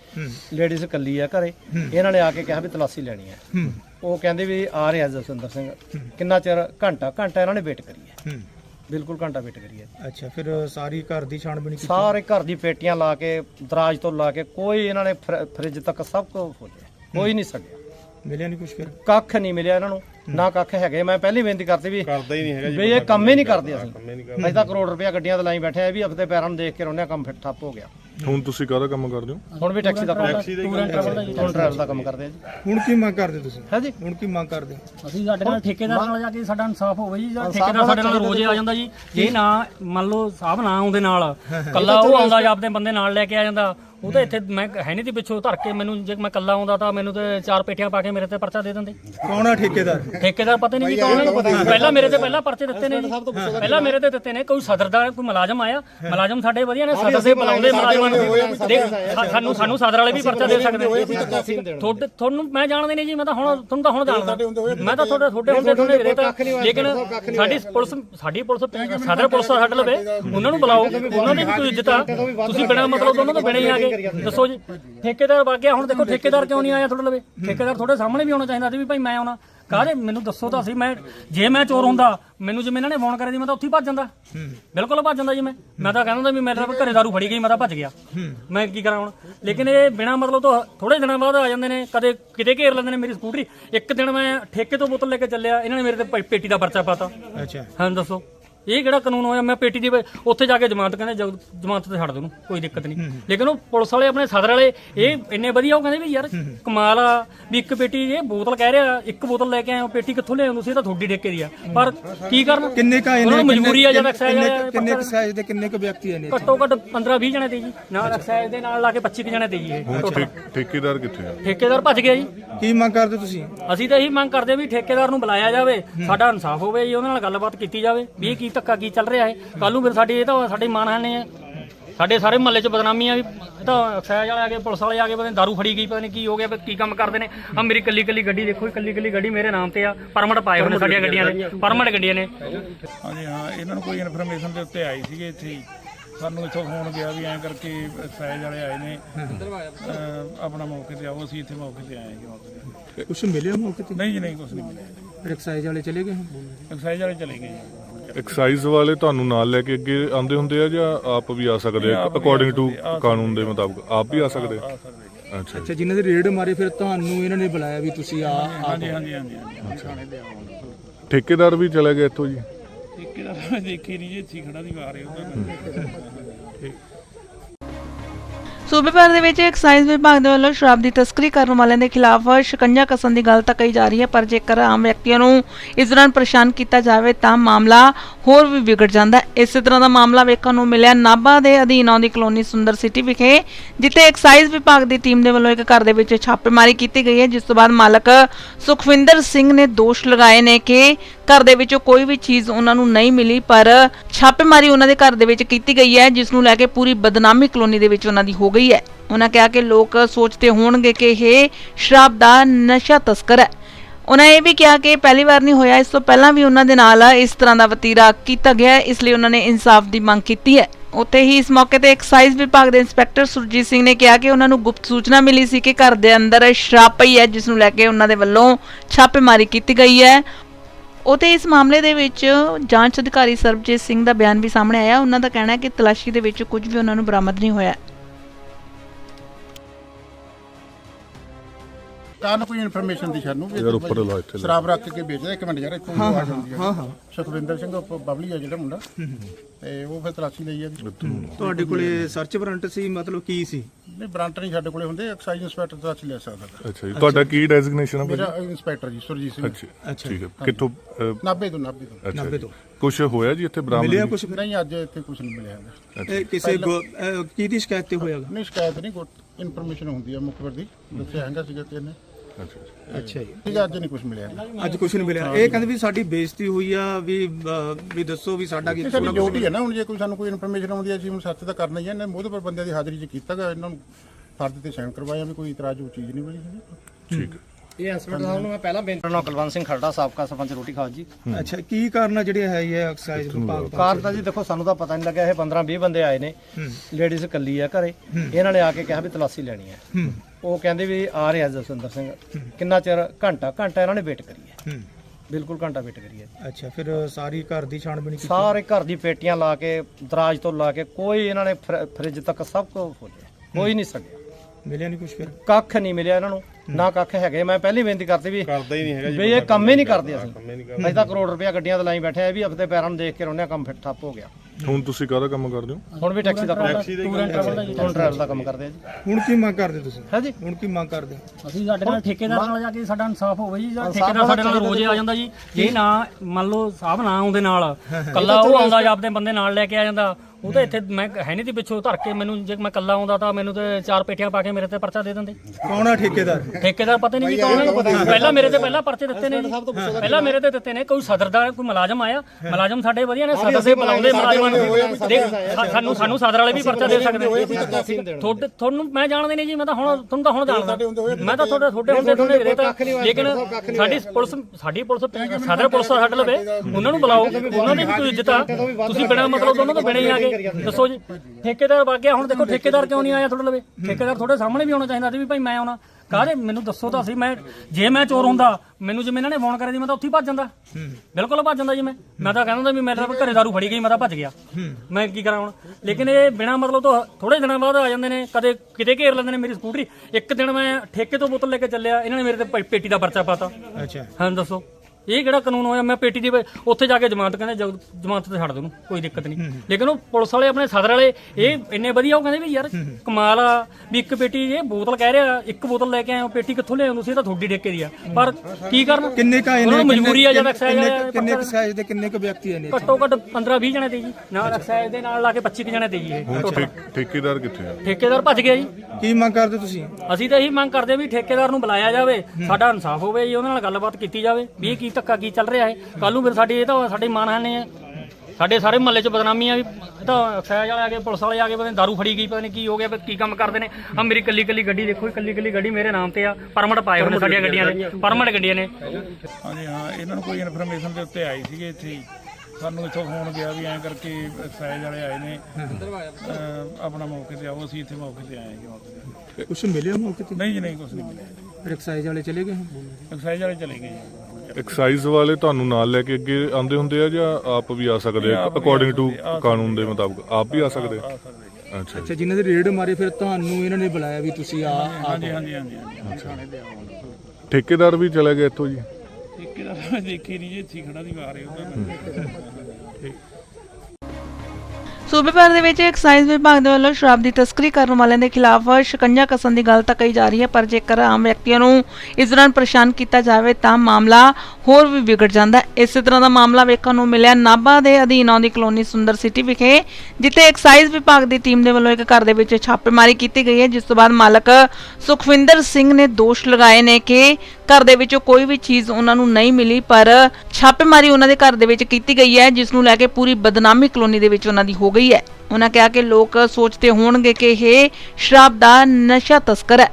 ਲੇਡੀਜ਼ ਇਕੱਲੀ ਆ ਘਰੇ। ਇਹਨਾਂ ਨੇ ਆ ਕੇ ਕਿਹਾ ਵੀ ਤਲਾਸੀ ਲੈਣੀ ਹੈ। ਉਹ ਕਹਿੰਦੇ ਵੀ ਆ ਰਿਹਾ ਜਸਵਿੰਦਰ ਸਿੰਘ। ਕਿੰਨਾ ਚਿਰ? ਘੰਟਾ ਘੰਟਾ ਇਹਨਾਂ ਨੇ ਵੇਟ ਕਰੀ ਹੈ। ਹੂੰ। ਬਿਲਕੁਲ ਘੰਟਾ ਵੇਟ ਕਰੀ ਹੈ। ਅੱਛਾ ਫਿਰ ਸਾਰੀ ਘਰ ਦੀ ਛਾਣਬੀਣ ਕੀਤੀ? ਸਾਰੇ ਘਰ ਦੀ ਪੇਟੀਆਂ ਲਾ ਕੇ ਦਰਾਜ ਤੋਂ ਲਾ ਕੇ ਕੋਈ ਇਹਨਾਂ ਨੇ ਫਰ- ਫਰਿੱਜ ਤੱਕ ਸਭ ਕੁਝ ਖੋਲਿਆ ਕੋਈ ਨਹੀਂ ਛੱਡਿਆ। ਮਿਲਿਆ ਨਹੀਂ ਕੁਝ ਫਿਰ? ਕੱਖ ਨਹੀਂ ਮਿਲਿਆ ਇਹਨਾਂ ਨੂੰ ਨਾ ਕੱਖ ਹੈਗੇ। ਮੈਂ ਪਹਿਲੀ ਬੇਨਤੀ ਕਰਤੀ ਵੀ ਕਰਦਾ ਹੀ ਨਹੀਂ ਹੈਗਾ ਜੀ ਵੀ ਇਹ ਕੰਮ ਹੀ ਨਹੀਂ ਕਰਦੇ ਅਸੀਂ। ਅਸੀਂ ਤਾਂ ਕਰੋੜ ਰੁਪਇਆ ਗੱਡੀਆਂ ਤੇ ਲਾਈ ਬੈਠੇ ਆ ਇਹ ਵੀ ਹਫ਼ਤੇ ਪੈਰਾਂ ਨੂੰ ਦੇਖ ਕੇ ਰੋਣਿਆ ਕੰਮ ਫਿਰ ਠੱਪ ਹੋ ਗਿਆ। ਹੁਣ ਤੁਸੀਂ ਕਾਹਦਾ ਕੰਮ ਕਰਦੇ ਹੋ? ਹੁਣ ਵੀ ਟੈਕਸੀ ਦਾ ਕੰਮ ਟੂਰ ਟਰੈਵਲ ਦਾ ਜੀ ਹੁਣ ਡਰਾਈਵਰ ਦਾ ਕੰਮ ਕਰਦੇ ਆ ਜੀ। ਹੁਣ ਕੀ ਮੰਗ ਕਰਦੇ ਤੁਸੀਂ? ਹੈ ਜੀ ਹੁਣ ਕੀ ਮੰਗ ਕਰਦੇ? ਅਸੀਂ ਸਾਡੇ ਨਾਲ ਠੇਕੇਦਾਰ ਨਾਲ ਜਾ ਕੇ ਸਾਡਾ ਇਨਸਾਫ ਹੋਵੇ ਜੀ ਜਿਹੜਾ ਠੇਕੇਦਾਰ ਸਾਡੇ ਨਾਲ ਰੋਜ਼ ਆ ਜਾਂਦਾ ਜੀ। ਜੇ ਨਾ ਮੰਨ ਲਓ ਸਾਹਿਬ ਨਾ ਆਉਂਦੇ ਨਾਲ ਕੱਲਾ ਉਹ ਆਉਂਦਾ ਜਾਂ ਆਪਣੇ ਬੰਦੇ ਨਾਲ ਲੈ ਕੇ ਆ ਜਾਂਦਾ। ਉਹ ਤਾਂ ਇੱਥੇ ਮੈਂ ਹੈ ਨਹੀਂ ਤੀ ਪਿੱਛੋਂ ਧਰ ਕੇ ਮੈਨੂੰ ਜੇ ਮੈਂ ਕੱਲਾ ਆਉਂਦਾ ਤਾਂ ਮੈਨੂੰ ਤੇ ਚਾਰ ਪੇਟੀਆਂ ਪਾ ਕੇ ਮੇਰੇ ਤੇ ਪਰਚਾ ਦੇ ਦਿੰਦੇ। ਕੌਣ ਆ ਠੇਕੇਦਾਰ? ਠੇਕੇਦਾਰ ਪਤਾ ਨਹੀਂ ਜੀ ਕੌਣ ਹੈ। ਪਹਿਲਾਂ ਮੇਰੇ ਤੇ ਪਹਿਲਾਂ ਪਰਚੇ ਦਿੱਤੇ ਨੇ ਜੀ। ਪਹਿਲਾਂ ਮੇਰੇ ਤੇ ਦਿੱਤੇ ਨੇ ਕੋਈ ਸਦਰ ਦਾ ਕੋਈ ਮੁਲਾਜ਼ਮ ਆਇਆ। ਮੁਲਾਜ਼ਮ ਸਾਡੇ ਵਧੀਆ ਨੇ ਸਦਰ ਦੇ ਬੁਲਾਉਂਦੇ ਮੁਲਾਜ਼ਮਾਂ ਨੂੰ। ਦੇਖ, ਸਾ- ਸਾਨੂੰ ਸਾਨੂੰ ਸਦਰ ਵਾਲੇ ਵੀ ਪਰਚਾ ਦੇ ਸਕਦੇ ਨੇ। ਤੁਹਾਡੇ ਤੁਹਾਨੂੰ ਮੈਂ ਜਾਣਦੇ ਨਹੀਂ ਜੀ ਮੈਂ ਤਾਂ ਹੁਣ ਤੁਹਾਨੂੰ ਤਾਂ ਹੁਣ ਜਾਣਦਾ। ਮੈਂ ਤਾਂ ਤੁਹਾਡੇ ਤੁਹਾਡੇ ਹੁੰਦੇ ਤੁਹਾਡੇ ਵੀਰੇ ਤਾਂ ਲੇਕਿਨ ਸਾਡੀ ਪੁਲਿਸ ਸਾਡੀ ਪੁਲਿਸ ਸਦਰ ਪੁਲਿਸ ਆ ਸਾਡੇ ਲਵੇ ਉਹਨਾਂ ਨੂੰ ਬੁਲਾਓ। ਉਹਨਾਂ ਦੀ ਵੀ ਕੋਈ ਇੱਜ਼ਤ ਆ। ਤੁਸੀਂ ਬਿਨਾਂ ਮਤਲਬ ਤੋਂ ਉਹਨਾਂ ਤੋਂ ਬਿਨਾਂ ਹੀ ਆ ਗਏ ਦੱਸੋ ਜੀ ਠੇਕੇਦਾਰ ਵਗ ਗਿਆ ਹੁਣ ਦੇਖੋ ਠੇਕੇਦਾਰ ਕਿਉਂ ਨਹੀਂ ਆਇਆ ਤੁਹਾਡੇ ਲਵੇ? ਠੇਕੇਦਾਰ ਤੁਹਾਡੇ ਸਾਹਮਣੇ ਵੀ ਆਉਣਾ ਚਾਹੀਦਾ ਸੀ ਵੀ ਭਾਈ ਮੈਂ ਆਉਣਾ। ਕਾਹਦੇ? ਮੈਨੂੰ ਦੱਸੋ ਤਾਂ ਸੀ ਮੈਂ ਜੇ ਮੈਂ ਚੋਰ ਹੁੰਦਾ ਮੈਨੂੰ ਜਿਵੇਂ ਇਹਨਾਂ ਨੇ ਫੋਨ ਕਰਿਆ ਸੀ ਮੈਂ ਤਾਂ ਉੱਥੇ ਹੀ ਭੱਜ ਜਾਂਦਾ। ਬਿਲਕੁਲ ਭੱਜ ਜਾਂਦਾ ਜੀ ਮੈਂ। ਮੈਂ ਤਾਂ ਕਹਿੰਦਾ ਵੀ ਮੇਰੇ ਘਰੇ ਦਾਰੂ ਫੜੀ ਗਈ ਮੈਂ ਤਾਂ ਭੱਜ ਗਿਆ। ਮੈਂ ਕੀ ਕਰਾਂ ਹੁਣ? ਲੇਕਿਨ ਇਹ ਬਿਨਾ ਮਤਲਬ ਤੋਂ ਥੋੜੇ ਦਿਨਾਂ ਬਾਅਦ ਆ ਜਾਂਦੇ ਨੇ ਕਦੇ ਕਿਤੇ ਘੇਰ ਲੈਂਦੇ ਨੇ ਮੇਰੀ ਸਕੂਟਰੀ। ਇੱਕ ਦਿਨ ਮੈਂ ਠੇਕੇ ਤੋਂ ਬੋਤਲ ਲੈ ਕੇ ਚੱਲਿਆ ਇਹਨਾਂ ਨੇ ਮੇਰੇ ਤੇ ਪੇਟੀ ਦਾ ਪਰਚਾ ਪਾਤਾ। ਅੱਛਾ। ਹਾਂ ਦੱਸੋ। ਇਹ ਕਿਹੜਾ ਕਾਨੂੰਨ ਹੋਇਆ? ਮੈਂ ਪੇਟੀ ਦੀ ਉੱਥੇ ਜਾ ਕੇ ਜ਼ਮਾਨਤ ਕਹਿੰਦੇ ਜ਼ਮਾਨਤ ਤੇ ਛੱਡ ਦੋ ਨੂੰ ਕੋਈ ਦਿੱਕਤ ਨਹੀਂ। ਲੇਕਿਨ ਉਹ ਪੁਲਿਸ ਵਾਲੇ ਆਪਣੇ ਸਦਰ ਵਾਲੇ ਇਹ ਇੰਨੇ ਵਧੀਆ ਉਹ ਕਹਿੰਦੇ ਵੀ ਯਾਰ ਕਮਾਲ ਆ ਵੀ ਇੱਕ ਪੇਟੀ ਇਹ ਬੋਤਲ ਕਹਿ ਰਿਹਾ ਇੱਕ ਬੋਤਲ ਲੈ ਕੇ ਆਏ ਹੋ ਪੇਟੀ ਕਿੱਥੋਂ ਲਿਆਏ ਹੋ ਤੁਸੀਂ ਇਹ ਤਾਂ ਤੁਹਾਡੀ ਠੇਕੇ ਦੀ ਆ। ਪਰ ਕੀ ਕਰਨ? ਕਿੰਨੇ ਕਾ ਉਹਨਾਂ ਨੂੰ ਮਜਬੂਰੀ ਆ ਜਦ ਐਕਸਾਈਜ਼ ਕਿੰਨੇ ਕਿੰਨੇ ਕੁ ਸਾਈਜ਼ ਦੇ ਕਿੰਨੇ ਕੁ ਵਿਅਕਤੀ ਨੇ ਘੱਟੋ ਘੱਟ 15 20 ਜਣੇ ਤੇ ਜੀ। ਨਾਲ ਐਕਸਾਈਜ਼ ਦੇ ਨਾਲ ਲਾ ਕੇ 25 ਕੁ ਜਣੇ ਤੇ ਜੀ ਇਹ। ਠੇਕੇਦਾਰ ਕਿੱਥੇ ਆ? ਠੇਕੇਦਾਰ ਭੱਜ ਗਿਆ ਜੀ। ਕੀ ਮੰਗ ਕਰਦੇ ਤੁਸੀਂ? ਅਸੀਂ ਤਾਂ ਇਹੀ ਮੰਗ ਕਰਦੇ ਵੀ ਠੇਕੇਦਾਰ ਨੂੰ ਬੁਲਾਇਆ ਜਾਵੇ ਸਾਡਾ ਇਨਸਾਫ ਹੋਵੇ ਜੀ ਉਹਦੇ ਨਾਲ ਗੱਲਬਾਤ ਕੀਤੀ ਜਾਵੇ ਵੀ ਇਹ ਕੀ ਧੱਕਾ ਕੀ ਚੱਲ ਰਿਹਾ ਹੈ? ਕੱਲ ਨੂੰ ਫਿਰ ਸਾਡੀ ਇਹ ਤਾਂ ਸਾਡੀ ਮਾਨਹਾਨੀ ਹੈ। ਸਾਡੇ ਸਾਰੇ ਮਹੱਲੇ 'ਚ ਬਦਨਾਮੀ ਆ ਵੀ ਇਹ ਤਾਂ ਐਕਸਾਈਜ਼ ਵਾਲੇ ਆ ਗਏ ਪੁਲਿਸ ਵਾਲੇ ਆ ਗਏ ਪਤਾ ਨਹੀਂ ਦਾਰੂ ਫੜੀ ਗਈ ਪਤਾ ਨਹੀਂ ਕੀ ਹੋ ਗਿਆ ਪਤਾ ਕੀ ਕੰਮ ਕਰਦੇ ਨੇ? ਆ ਮੇਰੀ ਕੱਲੀ ਕੱਲੀ ਗੱਡੀ ਦੇਖੋ ਕੱਲੀ ਕੱਲੀ ਗੱਡੀ ਮੇਰੇ ਨਾਮ ਤੇ ਆ ਪਰਮਿਟ ਪਾਏ ਨੇ ਸਾਡੀਆਂ ਗੱਡੀਆਂ ਦੇ ਪਰਮਿਟ ਗੱਡੀਆਂ ਨੇ। ਹਾਂਜੀ ਹਾਂ ਇਹਨਾਂ ਨੂੰ ਕੋਈ ਇਨਫੋਰਮੇਸ਼ਨ ਦੇ ਉੱਤੇ ਆਈ ਸੀਗੇ ਇੱਥੇ ਹੀ। ਸਾਨੂੰ ਇੱਥੋਂ ਫੋਨ ਗਿਆ ਵੀ ਐਂ ਕਰਕੇ ਐਕਸਾਈਜ਼ ਵਾਲੇ ਆਏ ਨੇ। ਅਹ ਆਪਣਾ ਮੌਕੇ ਤੇ ਆਓ ਅਸੀਂ ਇੱਥੇ ਮੌਕੇ ਤੇ ਆਏ ਹਾਂ ਮੌਕੇ ਤੇ। ਮਿਲਿਆ ਮੌਕੇ ਤੇ? ਨਹੀਂ ਜੀ ਨਹੀਂ ਕੁਝ ਨਹੀਂ ਮਿਲਿਆ। ਐਕਸਾਈਜ਼ ਵਾਲੇ ਚਲੇ ਗਏ ਐਕਸਾਈਜ਼ ਵਾਲੇ ਚਲੇ ਗਏ ਜੀ। ਐਕਸਾਈਜ਼ ਵਾਲੇ ਤੁਹਾਨੂੰ ਨਾਲ ਲੈ ਕੇ ਅੱਗੇ ਆਉਂਦੇ ਹੁੰਦੇ ਆ ਜਾਂ ਆਪ ਵੀ ਆ ਸਕਦੇ ਆ? ਅਕੋਰਡਿੰਗ ਟੂ ਕਾਨੂੰਨ ਦੇ ਮੁਤਾਬਕ ਆਪ ਵੀ ਆ ਸਕਦੇ ਆ? ਅੱਛਾ ਅੱਛਾ ਜਿਨ੍ਹਾਂ ਦੇ ਰੇਡ ਮਾਰੇ ਫਿਰ ਤੁਹਾਨੂੰ ਇਹਨਾਂ ਨੇ ਬੁਲਾਇਆ ਵੀ ਤੁਸੀਂ ਆ ਹਾਂਜੀ ਹਾਂਜੀ ਹਾਂਜੀ ਠੇਕੇਦਾਰ ਵੀ ਚਲੇ ਗਏ ਇੱਥੋਂ ਜੀ? ਮੈਂ ਦੇਖੀ ਨਹੀਂ ਜੀ ਇੱਥੇ ਖੜਾ ਆ ਰਹੇ ਉਹਦਾ ਸੂਬੇ ਭਰ ਦੇ ਵਿੱਚ ਐਕਸਾਈਜ਼ ਵਿਭਾਗ ਦੇ ਵੱਲੋਂ ਸ਼ਰਾਬ ਦੀ ਤਸਕਰੀ ਕਰਨ ਵਾਲਿਆਂ ਦੇ ਖਿਲਾਫ ਸ਼ਿਕੰਜਾ ਕਸਣ ਦੀ ਗੱਲ ਤਾਂ ਕਹੀ ਜਾ ਰਹੀ ਹੈ, ਪਰ ਜੇਕਰ ਆਮ ਵਿਅਕਤੀਆਂ ਨੂੰ ਇਸ ਦੌਰਾਨ ਪਰੇਸ਼ਾਨ ਕੀਤਾ ਜਾਵੇ ਤਾਂ ਮਾਮਲਾ ਹੋਰ ਵੀ ਵਿਗੜ ਜਾਂਦਾ ਹੈ। ਇਸੇ ਤਰ੍ਹਾਂ ਦਾ ਮਾਮਲਾ ਵੇਖਣ ਨੂੰ ਮਿਲਿਆ ਨਾਭਾ ਦੇ ਅਧੀਨ ਆਉਂਦੀ ਕਲੋਨੀ ਸੁੰਦਰ ਸਿਟੀ ਵਿਖੇ, ਜਿੱਥੇ ਐਕਸਾਈਜ਼ ਵਿਭਾਗ ਦੀ ਟੀਮ ਦੇ ਵੱਲੋਂ ਇੱਕ ਘਰ ਦੇ ਵਿੱਚ ਛਾਪੇਮਾਰੀ ਕੀਤੀ ਗਈ ਹੈ, ਜਿਸ ਤੋਂ ਬਾਅਦ ਮਾਲਕ ਸੁਖਵਿੰਦਰ ਸਿੰਘ ਨੇ ਦੋਸ਼ ਲਗਾਏ ਨੇ ਕਿ ਘਰ ਦੇ ਵਿੱਚੋਂ ਕੋਈ ਵੀ ਚੀਜ਼ ਉਹਨਾਂ ਨੂੰ ਨਹੀਂ ਮਿਲੀ, ਪਰ ਛਾਪੇਮਾਰੀ ਉਹਨਾਂ ਦੇ ਘਰ ਦੇ ਵਿੱਚ ਕੀਤੀ ਗਈ ਹੈ, ਜਿਸ ਨੂੰ ਲੈ ਕੇ ਪੂਰੀ ਬਦਨਾਮੀ ਕਲੋਨੀ ਦੇ ਵਿੱਚ ਉਹਨਾਂ ਦੀ ਹੋ ਗਈ ਹੈ। ਉਹਨਾਂ ਕਿਹਾ ਕਿ ਲੋਕ ਸੋਚਦੇ ਹੋਣਗੇ ਕਿ ਇਹ ਸ਼ਰਾਬ ਦਾ ਨਸ਼ਾ ਤਸਕਰ ਹੈ। ਉਹਨਾਂ ਇਹ ਵੀ ਕਿਹਾ ਕਿ ਪਹਿਲੀ ਵਾਰ ਨਹੀਂ ਹੋਇਆ, ਇਸ ਤੋਂ ਪਹਿਲਾਂ ਵੀ ਉਹਨਾਂ ਦੇ ਨਾਲ ਇਸ ਤਰ੍ਹਾਂ ਦਾ ਵਤੀਰਾ ਕੀਤਾ ਗਿਆ ਇਸ ਲਈ ਉਹਨਾਂ ਨੇ ਇਨਸਾਫ ਦੀ ਮੰਗ ਕੀਤੀ ਹੈ। ਉੱਥੇ ਹੀ ਇਸ ਮੌਕੇ ਤੇ ਐਕਸਾਈਜ਼ ਵਿਭਾਗ ਦੇ ਇੰਸਪੈਕਟਰ ਸੁਰਜੀਤ ਸਿੰਘ ਨੇ ਕਿਹਾ ਕਿ ਉਹਨਾਂ ਨੂੰ ਗੁਪਤ ਸੂਚਨਾ ਮਿਲੀ ਸੀ ਕਿ ਘਰ ਦੇ ਅੰਦਰ ਸ਼ਰਾਬ ਪਈ ਹੈ, ਜਿਸ ਨੂੰ ਲੈ ਕੇ ਉਹਨਾਂ ਦੇ ਵੱਲੋਂ ਛਾਪੇਮਾਰੀ ਕੀਤੀ ਗਈ ਹੈ। ਉਤੇ ਇਸ ਮਾਮਲੇ ਦੇ ਵਿੱਚ ਜਾਂਚ ਅਧਿਕਾਰੀ ਸਰਬਜੀਤ ਸਿੰਘ ਦਾ ਬਿਆਨ ਵੀ ਸਾਹਮਣੇ ਆਇਆ। ਉਹਨਾਂ ਦਾ ਕਹਿਣਾ ਹੈ ਕਿ ਤਲਾਸ਼ੀ ਦੇ ਵਿੱਚ ਕੁਝ ਵੀ ਉਹਨਾਂ ਨੂੰ ਬਰਾਮਦ ਨਹੀਂ ਹੋਇਆ। ਕਾਰਨ ਕੋਈ ਇਨਫੋਰਮੇਸ਼ਨ ਦੀ ਸਾਨੂੰ ਵੀ ਯਾਰ ਉੱਪਰ ਲਾ ਇੱਥੇ। ਲਾ। ਸ਼ਰਾਬ ਰੱਖ ਕੇ ਵੇਚਦਾ ਇੱਕ ਮਿੰਟ ਯਾਰ ਇੱਥੋਂ ਆਵਾਜ਼ ਆਉਂਦੀ ਹੈ ਹਾਂ ਹਾਂ। ਸੁਖਵਿੰਦਰ ਸਿੰਘ ਉਪ- ਬਬਲੀ ਆ ਜਿਹੜਾ ਮੁੰਡਾ। ਤੇ ਉਹ ਫਿਰ ਤਲਾਸ਼ੀ ਲਈ ਆ ਜੀ। ਤੁਹਾਡੇ ਕੋਲੇ ਸਰਚ ਵਾਰੰਟ ਸੀ ਮਤਲਬ ਕੀ ਸੀ? ਨਹੀਂ ਬ੍ਰਾਂਟ ਨਹੀਂ ਸਾਡੇ ਕੋਲੇ ਹੁੰਦੇ ਐਕਸਾਈਜ਼ ਇੰਸਪੈਕਟਰ ਤਲਾਸ਼ੀ ਲੈ ਸਕਦਾ। ਅੱਛਾ ਜੀ ਤੁਹਾਡਾ ਕੀ ਡੈਜ਼ਿਗਨੇਸ਼ਨ ਆ ਭਾਜੀ? ਮੇਰਾ ਇੰਸਪੈਕਟਰ ਜੀ ਸੁਰਜੀਤ ਸਿੰਘ। ਅੱਛਾ ਠੀਕ ਹੈ। ਕਿੱਥੋਂ ਅਹ, ਨਾਭੇ ਤੋਂ ਨਾਭੇ ਤੋਂ। ਅੱਛਾ ਨੱਬੇ ਜੀ। ਤੋਂ। ਕੁਛ ਹੋਇਆ ਜੀ ਇੱਥੇ ਬਰਾਮਦ ਮਿਲਿਆ? ਕੁਝ ਨਹੀਂ ਅੱਜ ਇੱਥੇ ਕੁਝ ਨਹੀਂ ਮਿਲਿਆ ਹੈਗਾ। ਇਹ ਕਿਸੇ ਗੋ- ਅਹ ਕੀ ਦੀ ਸ਼ਿਕਾਇਤ ਤੇ ਹੋਇਆਗਾ ਨਹੀਂ ਸ਼ਿਕਾਇਤ ਨਹੀਂ ਇਨਫੋਰਮੇਸ਼ਨ ਹੁੰਦੀ ਆ ਮੁਖਬਰ ਦੀ ਦੱਸਿਆ ਹੈਗਾ ਸੀਗਾ ਕਿ ਇਹਨੇ। ਅੱਛਾ ਜੀ। ਅੱਛਾ ਜੀ ਠੀਕ ਆ, ਅੱਜ ਨਹੀਂ ਕੁਝ ਮਿਲਿਆ। ਅੱਜ ਕੁਝ ਨਹੀਂ ਮਿਲਿਆ ਇਹ ਕਹਿੰਦੇ ਵੀ ਸਾਡੀ ਬੇਇੱਜ਼ਤੀ ਹੋਈ ਆ ਵੀ ਅਹ, ਵੀ ਦੱਸੋ ਵੀ ਸਾਡਾ ਕੀ ਇਹ ਸਾਡੀ ਡਿਊਟੀ ਹੈ ਨਾ ਹੁਣ ਜੇ ਕੋਈ ਸਾਨੂੰ ਕੋਈ ਇਨਫੋਰਮੇਸ਼ਨ ਆਉਂਦੀ ਹੈ ਅਸੀਂ ਹੁਣ ਸੱਚ ਤਾਂ ਕਰਨਾ ਹੀ ਹੈ ਇਹਨੇ ਬੰਦਿਆਂ ਦੀ ਹਾਜ਼ਰੀ 'ਚ ਕੀਤਾਗਾ ਇਹਨਾਂ ਨੂੰ ਫਰਜ਼ ਤੇ ਸਾਈਨ ਕਰਵਾਇਆ ਵੀ ਕੋਈ ਇਤਰਾਜ਼ ਉਹ ਚੀਜ਼ ਨਹੀਂ ਮਿਲੀ ਹੈਗੀ ਠੀਕ ਹੈ ਇਹ ਇੰਸਪੈਕਟਰ ਸਾਹਿਬ ਨੂੰ ਮੈਂ ਪਹਿਲਾਂ ਬੇਨਤੀ ਕਰਨਾ ਕੁਲਵੰਤ ਸਿੰਘ ਖਰੜਾ ਸਾਬਕਾ ਸਰਪੰਚ ਰੋਟੀ ਖਾਸ ਜੀ। ਅੱਛਾ ਕੀ ਕਾਰਨ ਆ ਜਿਹੜੇ ਹੈ ਇਹ ਐਕਸਾਈਜ਼ ਵਿਭਾਗ ਦਾ ਕਾਰ ਤਾਂ ਜੀ ਦੇਖੋ ਸਾਨੂੰ ਤਾਂ ਪਤਾ ਨਹੀਂ ਲੱਗਿਆ ਇਹ 15 20 ਬੰਦੇ ਆਏ ਨੇ। ਲੇਡੀਜ਼ ਇਕੱਲੀ ਆ ਘਰੇ। ਇਹਨਾਂ ਨੇ ਆ ਕੇ ਕਿਹਾ ਵੀ ਤਲਾਸੀ ਲੈਣੀ ਹੈ। ਉਹ ਕਹਿੰਦੇ ਵੀ ਆ ਰਿਹਾ ਜਸਵਿੰਦਰ ਸਿੰਘ। ਕਿੰਨਾ ਚਿਰ? ਘੰਟਾ। ਘੰਟਾ ਇਹਨਾਂ ਨੇ ਵੇਟ ਕਰੀ ਹੈ। ਬਿਲਕੁਲ ਘੰਟਾ ਵੇਟ ਕਰੀ ਹੈ। ਅੱਛਾ ਫਿਰ ਸਾਰੀ ਘਰ ਦੀ ਛਾਣਬੀਣ ਕੀਤੀ? ਸਾਰੇ ਘਰ ਦੀ ਪੇਟੀਆਂ ਲਾ ਕੇ ਦਰਾਜ ਤੋਂ ਲਾ ਕੇ ਕੋਈ ਇਹਨਾਂ ਨੇ ਫਰ- ਫਰਿੱਜ ਤੱਕ ਸਭ ਕੁਝ ਖੋਲਿਆ ਕੋਈ ਨਹੀਂ ਛੱਡਿਆ ਮਿਲਿਆ ਨਹੀਂ ਕੁਝ ਫਿਰ? ਕੱਖ ਨਹੀਂ ਮਿਲਿਆ ਇਹਨਾਂ ਨੂੰ। ਨਾ ਕੱਖ ਹੈਗੇ। ਮੈਂ ਪਹਿਲੀ ਬੇਨਤੀ ਕਰਤੀ ਵੀ ਕਰਦਾ ਹੀ ਨਹੀਂ ਹੈਗਾ ਵੀ ਇਹ ਕੰਮ ਹੀ ਨਹੀਂ ਕਰਦੇ ਅਸੀਂ। ਅਸੀਂ ਤਾਂ ਕਰੋੜ ਰੁਪਇਆ ਗੱਡੀਆਂ ਤੇ ਲਾਈ ਬੈਠੇ ਆ ਵੀ ਹਫ਼ਤੇ ਪੈਰਾਂ ਨੂੰ ਦੇਖ ਕੇ ਰੋਣਿਆ ਕੰਮ ਫਿਰ ਠੱਪ ਹੋ ਗਿਆ। ਹੁਣ ਤੁਸੀਂ ਕਾਹਦਾ ਕੰਮ ਕਰਦੇ ਹੋ? ਹੁਣ ਵੀ ਟੈਕਸੀ ਦਾ ਕੰਮ ਟੂਰ ਐਂਡ ਟਰੈਵਲ ਦਾ ਜੀ ਹੁਣ ਡਰਾਈਵਰ ਦਾ ਕੰਮ ਕਰਦੇ ਆ ਜੀ। ਹੁਣ ਕੀ ਮੰਗ ਕਰਦੇ ਤੁਸੀਂ? ਹੈ ਜੀ ਹੁਣ ਕੀ ਮੰਗ ਕਰਦੇ? ਅਸੀਂ ਸਾਡੇ ਨਾਲ ਠੇਕੇਦਾਰ ਨਾਲ ਜਾ ਕੇ ਸਾਡਾ ਇਨਸਾਫ ਹੋਵੇ ਜੀ ਜਿਹੜਾ ਠੇਕੇਦਾਰ ਸਾਡੇ ਨਾਲ ਰੋਜ਼ ਆ ਜਾਂਦਾ ਜੀ। ਜੇ ਨਾ ਮੰਨ ਲਓ ਸਾਹਿਬ ਨਾ ਆਉਂਦੇ ਨਾਲ <laughs> ਕੱਲਾ ਉਹ ਆਉਂਦਾ ਜਾਂ ਆਪਣੇ ਬੰਦੇ ਨਾਲ ਲੈ ਕੇ ਆ ਜਾਂਦਾ ਉਹ ਤਾਂ ਇੱਥੇ ਮੈਂ ਹੈ ਨਹੀਂ ਤੇ ਪਿੱਛੋਂ ਧਰ ਕੇ ਮੈਨੂੰ ਜੇ ਮੈਂ ਕੱਲਾ ਆਉਂਦਾ ਤਾਂ ਮੈਨੂੰ ਤੇ ਚਾਰ ਪੇਟੀਆਂ ਪਾ ਕੇ ਮੇਰੇ ਤੇ ਪਰਚਾ ਦੇ ਦਿੰਦੇ। ਕੌਣ ਆ ਠੇਕੇਦਾਰ? ਠੇਕੇਦਾਰ ਪਤਾ ਨਹੀਂ ਜੀ ਕੌਣ ਹੈ। ਪਹਿਲਾਂ ਮੇਰੇ ਤੇ ਪਹਿਲਾਂ ਪਰਚੇ ਦਿੱਤੇ ਨੇ ਜੀ। ਪਹਿਲਾਂ ਮੇਰੇ ਤੇ ਦਿੱਤੇ ਨੇ। ਕੋਈ ਸਦਰ ਦਾ ਕੋਈ ਮੁਲਾਜ਼ਮ ਆਇਆ। ਮੁਲਾਜ਼ਮ ਸਾਡੇ ਵਧੀਆ ਨੇ ਸਦਰ ਦੇ ਬੁਲਾਉਂਦੇ ਮੁਲਾਜ਼ਮਾਂ ਦੇਖ, ਸਾਨੂੰ ਸਾਨੂੰ ਸਦਰ ਵਾਲੇ ਵੀ ਪਰਚਾ ਦੇ ਸਕਦੇ ਨੇ। ਤੁਹਾਡੇ ਤੁਹਾਨੂੰ ਮੈਂ ਜਾਣਦੇ ਨਹੀਂ ਜੀ ਮੈਂ ਤਾਂ ਹੁਣ ਤੁਹਾਨੂੰ ਤਾਂ ਹੁਣ ਜਾਣਦਾ। ਮੈਂ ਤਾਂ ਤੁਹਾਡੇ ਤੁਹਾਡੇ ਹੁੰਦੇ ਤੁਹਾਡੇ ਵੀਰੇ ਤਾਂ ਲੇਕਿਨ ਸਾਡੀ ਪੁਲਿਸ ਸਾਡੀ ਪੁਲਿਸ ਸਦਰ ਪੁਲਿਸ ਸਾਡੇ ਲਵੇ ਉਹਨਾਂ ਨੂੰ ਬੁਲਾਓ ਉਹਨਾਂ ਦੀ ਵੀ ਕੋਈ ਇੱਜ਼ਤ ਆ। ਤੁਸੀਂ ਬਿਨਾਂ ਮਤਲਬ ਉਹਨਾਂ ਤੋਂ ਬਿਨਾਂ ਹੀ ਆ ਗਏ ਦੱਸੋ ਜੀ ਠੇਕੇਦਾਰ ਵਗ ਗਿਆ ਹੁਣ ਦੇਖੋ ਠੇਕੇਦਾਰ ਕਿਉਂ ਨਹੀਂ ਆਇਆ ਤੁਹਾਡੇ ਲਵੇ? ਠੇਕੇਦਾਰ ਤੁਹਾਡੇ ਸਾਹਮਣੇ ਵੀ ਆਉਣਾ ਚਾਹੀਦਾ ਸੀ ਵੀ ਭਾਈ ਮੈਂ ਆਉਣਾ। ਕਾਹਦੇ? ਮੈਨੂੰ ਦੱਸੋ ਤਾਂ ਸੀ ਮੈਂ ਜੇ ਮੈਂ ਚੋਰ ਹੁੰਦਾ ਮੈਨੂੰ ਜਿਵੇਂ ਇਹਨਾਂ ਨੇ ਫੋਨ ਕਰਿਆ ਸੀ ਮੈਂ ਤਾਂ ਉੱਥੇ ਹੀ ਭੱਜ ਜਾਂਦਾ। ਬਿਲਕੁਲ ਭੱਜ ਜਾਂਦਾ ਜੀ ਮੈਂ। ਮੈਂ ਤਾਂ ਕਹਿੰਦਾ ਵੀ ਮੇਰੇ ਤਾਂ ਘਰੇ ਦਾਰੂ ਫੜੀ ਗਈ ਮੈਂ ਤਾਂ ਭੱਜ ਗਿਆ। ਮੈਂ ਕੀ ਕਰਾਂ ਹੁਣ? ਲੇਕਿਨ ਇਹ ਬਿਨਾ ਮਤਲਬ ਤੋਂ ਥੋੜੇ ਦਿਨਾਂ ਬਾਅਦ ਆ ਜਾਂਦੇ ਨੇ ਕਦੇ ਕਿਤੇ ਘੇਰ ਲੈਂਦੇ ਨੇ ਮੇਰੀ ਸਕੂਟਰੀ। ਇੱਕ ਦਿਨ ਮੈਂ ਠੇਕੇ ਤੋਂ ਬੋਤਲ ਲੈ ਕੇ ਚੱਲਿਆ ਇਹਨਾਂ ਨੇ ਮੇਰੇ ਤੇ ਪੇਟੀ ਦਾ ਪਰਚਾ ਪਾਤਾ। ਅੱਛਾ। ਹਾਂ ਦੱਸੋ। ਇਹ ਕਿਹੜਾ ਕਾਨੂੰਨ ਹੋਇਆ? ਮੈਂ ਪੇਟੀ ਦੀ ਉੱਥੇ ਜਾ ਕੇ ਜ਼ਮਾਨਤ ਕਹਿੰਦੇ ਜ਼ਮਾਨਤ ਤੇ ਛੱਡ ਦੋ ਉਹਨੂੰ ਕੋਈ ਦਿੱਕਤ ਨਹੀਂ। ਲੇਕਿਨ ਉਹ ਪੁਲਿਸ ਵਾਲੇ ਆਪਣੇ ਸਦਰ ਵਾਲੇ ਇਹ ਇੰਨੇ ਵਧੀਆ ਉਹ ਕਹਿੰਦੇ ਵੀ ਯਾਰ ਕਮਾਲ ਆ ਵੀ ਇੱਕ ਪੇਟੀ ਇਹ ਬੋਤਲ ਕਹਿ ਰਿਹਾ ਇੱਕ ਬੋਤਲ ਲੈ ਕੇ ਆਏ ਹੋ ਪੇਟੀ ਕਿੱਥੋਂ ਲਿਆਉਂਦੇ ਸੀ? ਇਹ ਤਾਂ ਤੁਹਾਡੀ ਠੇਕੇ ਦੀ ਆ। ਪਰ ਕੀ ਕਰਨ? ਕਿੰਨੇ ਕਾ ਉਹਨਾਂ ਨੂੰ ਮਜਬੂਰੀ ਆ ਜਦ ਐਕਸਾਈਜ਼ ਕਿੰਨੇ ਵਾਲੇ ਕਿੰਨੇ ਕੁ ਸਾਈਜ਼ ਦੇ ਕਿੰਨੇ ਕੁ ਵਿਅਕਤੀ ਨੇ ਘੱਟੋ ਘੱਟ 15 20 ਜਣੇ ਤੇ ਜੀ। ਨਾਲ ਐਕਸਾਈਜ਼ ਦੇ ਨਾਲ ਲਾ ਕੇ 25 ਕੁ ਜਣੇ ਤੇ ਜੀ ਇਹ। ਠੇਕੇਦਾਰ ਕਿੱਥੇ ਆ? ਠੇਕੇਦਾਰ ਭੱਜ ਗਿਆ ਜੀ। ਕੀ ਮੰਗ ਕਰਦੇ ਤੁਸੀਂ? ਅਸੀਂ ਤਾਂ ਇਹੀ ਮੰਗ ਕਰਦੇ ਹਾਂ ਵੀ ਠੇਕੇਦਾਰ ਨੂੰ ਬੁਲਾਇਆ ਜਾਵੇ ਸਾਡਾ ਇਨਸਾਫ ਹੋਵੇ ਜੀ ਉਹਦੇ ਨਾਲ ਗੱਲਬਾਤ ਕੀਤੀ ਜਾਵੇ ਵੀ ਇਹ ਕੀ ਧੱਕਾ ਕੀ ਚੱਲ ਰਿਹਾ ਹੈ? ਕੱਲ ਨੂੰ ਫਿਰ ਸਾਡੀ ਇਹ ਤਾਂ ਸਾਡੀ ਮਾਨਹਾਨੀ ਹੈ। ਸਾਡੇ ਸਾਰੇ ਮਹੱਲੇ 'ਚ ਬਦਨਾਮੀ ਆ ਵੀ ਇਹ ਤਾਂ ਐਕਸਾਈਜ਼ ਵਾਲੇ ਆ ਗਏ ਪੁਲਿਸ ਵਾਲੇ ਆ ਗਏ ਪਤਾ ਨਹੀਂ ਦਾਰੂ ਫੜੀ ਗਈ ਪਤਾ ਨਹੀਂ ਕੀ ਹੋ ਗਿਆ ਪਤਾ ਕੀ ਕੰਮ ਕਰਦੇ ਨੇ। ਆ ਮੇਰੀ ਕੱਲੀ ਕੱਲੀ ਗੱਡੀ ਦੇਖੋ ਕੱਲੀ ਕੱਲੀ ਗੱਡੀ ਮੇਰੇ ਨਾਮ ਤੇ ਆ ਪਰਮਿਟ ਪਾਏ ਹੋਏ ਨੇ ਸਾਡੀਆਂ ਗੱਡੀਆਂ ਦੇ ਪਰਮਿਟ ਗੱਡੀਆਂ ਨੇ। ਹਾਂਜੀ ਹਾਂ ਇਹਨਾਂ ਨੂੰ ਕੋਈ ਇਨਫੋਰਮੇਸ਼ਨ ਦੇ ਉੱਤੇ ਆਈ ਸੀਗੇ ਇੱਥੇ ਹੀ। ਸਾਨੂੰ ਇੱਥੋਂ ਫੋਨ ਗਿਆ ਵੀ ਐਂ ਕਰਕੇ ਐਕਸਾਈਜ਼ ਵਾਲੇ ਆਏ ਨੇ। ਅਹ ਆਪਣਾ ਮੌਕੇ ਤੇ ਆਓ ਅਸੀਂ ਇੱਥੇ ਮੌਕੇ ਤੇ ਆਏ ਮੌਕੇ ਤੇ ਕੁਝ ਮਿਲਿਆ ਮੌਕੇ ਤੇ? ਨਹੀਂ ਜੀ ਨਹੀਂ ਕੁਝ ਨਹੀਂ ਮਿਲਿਆ। ਫਿਰ ਐਕਸਾਈਜ਼ ਵਾਲੇ ਚਲੇ ਗਏ ਐਕਸਾਈਜ਼ ਵਾਲੇ ਚਲੇ ਗਏ ਜੀ। ਐਕਸਾਈਜ਼ ਵਾਲੇ ਤੁਹਾਨੂੰ ਨਾਲ ਲੈ ਕੇ ਅੱਗੇ ਆਉਂਦੇ ਹੁੰਦੇ ਆ ਜਾਂ ਆਪ ਵੀ ਆ ਸਕਦੇ ਆ? ਅਕੋਰਡਿੰਗ ਟੂ ਕਾਨੂੰਨ ਦੇ ਮੁਤਾਬਕ। ਆਪ ਵੀ ਆ ਸਕਦੇ ਆ? ਅੱਛਾ ਅੱਛਾ ਜਿਨ੍ਹਾਂ ਦੇ ਰੇਡ ਮਾਰੇ ਫਿਰ ਤੁਹਾਨੂੰ ਇਹਨਾਂ ਨੇ ਬੁਲਾਇਆ ਵੀ ਤੁਸੀਂ ਆ ਹਾਂਜੀ ਹਾਂਜੀ ਹਾਂਜੀ ਠੇਕੇਦਾਰ ਵੀ ਚਲੇ ਗਏ ਇੱਥੋਂ ਜੀ? ਠੇਕੇਦਾਰ ਦੇਖੀ ਨਹੀਂ ਜੀ ਇੱਥੇ ਖੜਾ ਦੀ ਵਾਰ ਉਹਦਾ ਸੂਬੇ ਭਰ ਦੇ ਵਿੱਚ ਐਕਸਾਈਜ਼ ਵਿਭਾਗ ਦੇ ਵੱਲੋਂ ਸ਼ਰਾਬ ਦੀ ਤਸਕਰੀ ਕਰਨ ਵਾਲਿਆਂ ਦੇ ਖਿਲਾਫ ਸ਼ਿਕੰਜਾ ਕਸਣ ਦੀ ਗੱਲ ਤਾਂ ਕਹੀ ਜਾ ਰਹੀ ਹੈ, ਪਰ ਜੇਕਰ ਆਮ ਵਿਅਕਤੀਆਂ ਨੂੰ ਇਸ ਦੌਰਾਨ ਪਰੇਸ਼ਾਨ ਕੀਤਾ ਜਾਵੇ ਤਾਂ ਮਾਮਲਾ ਹੋਰ ਵੀ ਵਿਗੜ ਜਾਂਦਾ ਹੈ। ਇਸੇ ਤਰ੍ਹਾਂ ਦਾ ਮਾਮਲਾ ਵੇਖਣ ਨੂੰ ਮਿਲਿਆ ਨਾਭਾ ਦੇ ਅਧੀਨ ਆਉਂਦੀ ਕਲੋਨੀ ਸੁੰਦਰ ਸਿਟੀ ਵਿਖੇ, ਜਿੱਥੇ ਐਕਸਾਈਜ਼ ਵਿਭਾਗ ਦੀ ਟੀਮ ਦੇ ਵੱਲੋਂ ਇੱਕ ਘਰ ਦੇ ਵਿੱਚ ਛਾਪੇਮਾਰੀ ਕੀਤੀ ਗਈ ਹੈ, ਜਿਸ ਤੋਂ ਬਾਅਦ ਮਾਲਕ ਸੁਖਵਿੰਦਰ ਸਿੰਘ ਨੇ ਦੋਸ਼ ਲਗਾਏ ਨੇ ਕਿ ਘਰ ਦੇ ਵਿੱਚੋਂ ਕੋਈ ਵੀ ਚੀਜ਼ ਉਹਨਾਂ ਨੂੰ ਨਹੀਂ ਮਿਲੀ, ਪਰ ਛਾਪੇਮਾਰੀ ਉਹਨਾਂ ਦੇ ਘਰ ਦੇ ਵਿੱਚ ਕੀਤੀ ਗਈ ਹੈ, ਜਿਸ ਨੂੰ ਲੈ ਕੇ ਪੂਰੀ ਬਦਨਾਮੀ ਕਲੋਨੀ ਦੇ ਵਿੱਚ ਉਹਨਾਂ ਦੀ ਹੋ ਗਈ ਹੈ। ਉਹਨਾਂ ਕਿਹਾ ਕਿ ਲੋਕ ਸੋਚਦੇ ਹੋਣਗੇ ਕਿ ਇਹ ਸ਼ਰਾਬ ਦਾ ਨਸ਼ਾ ਤਸਕਰ ਹੈ।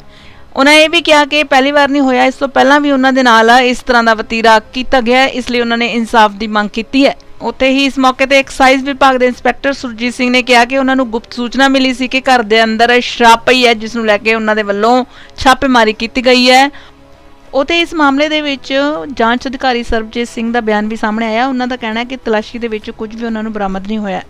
ਉਹਨਾਂ ਇਹ ਵੀ ਕਿਹਾ ਕਿ ਪਹਿਲੀ ਵਾਰ ਨਹੀਂ ਹੋਇਆ, ਇਸ ਤੋਂ ਪਹਿਲਾਂ ਵੀ ਉਹਨਾਂ ਦੇ ਨਾਲ ਇਸ ਤਰ੍ਹਾਂ ਦਾ ਵਤੀਰਾ ਕੀਤਾ ਗਿਆ ਇਸ ਲਈ ਉਹਨਾਂ ਨੇ ਇਨਸਾਫ ਦੀ ਮੰਗ ਕੀਤੀ ਹੈ। ਉੱਥੇ ਹੀ ਇਸ ਮੌਕੇ ਤੇ ਐਕਸਾਈਜ਼ ਵਿਭਾਗ ਦੇ ਇੰਸਪੈਕਟਰ ਸੁਰਜੀਤ ਸਿੰਘ ਨੇ ਕਿਹਾ ਕਿ ਉਹਨਾਂ ਨੂੰ ਗੁਪਤ ਸੂਚਨਾ ਮਿਲੀ ਸੀ ਕਿ ਘਰ ਦੇ ਅੰਦਰ ਸ਼ਰਾਬ ਪਈ ਹੈ, ਜਿਸ ਨੂੰ ਲੈ ਕੇ ਉਹਨਾਂ ਦੇ ਵੱਲੋਂ ਛਾਪੇਮਾਰੀ ਕੀਤੀ ਗਈ ਹੈ। ਉਤੇ ਇਸ ਮਾਮਲੇ ਦੇ ਵਿੱਚ ਜਾਂਚ ਅਧਿਕਾਰੀ ਸਰਬਜੀਤ ਸਿੰਘ ਦਾ ਬਿਆਨ ਵੀ ਸਾਹਮਣੇ ਆਇਆ। ਉਹਨਾਂ ਦਾ ਕਹਿਣਾ ਹੈ ਕਿ ਤਲਾਸ਼ੀ ਦੇ ਵਿੱਚ ਕੁਝ ਵੀ ਉਹਨਾਂ ਨੂੰ ਬਰਾਮਦ ਨਹੀਂ ਹੋਇਆ।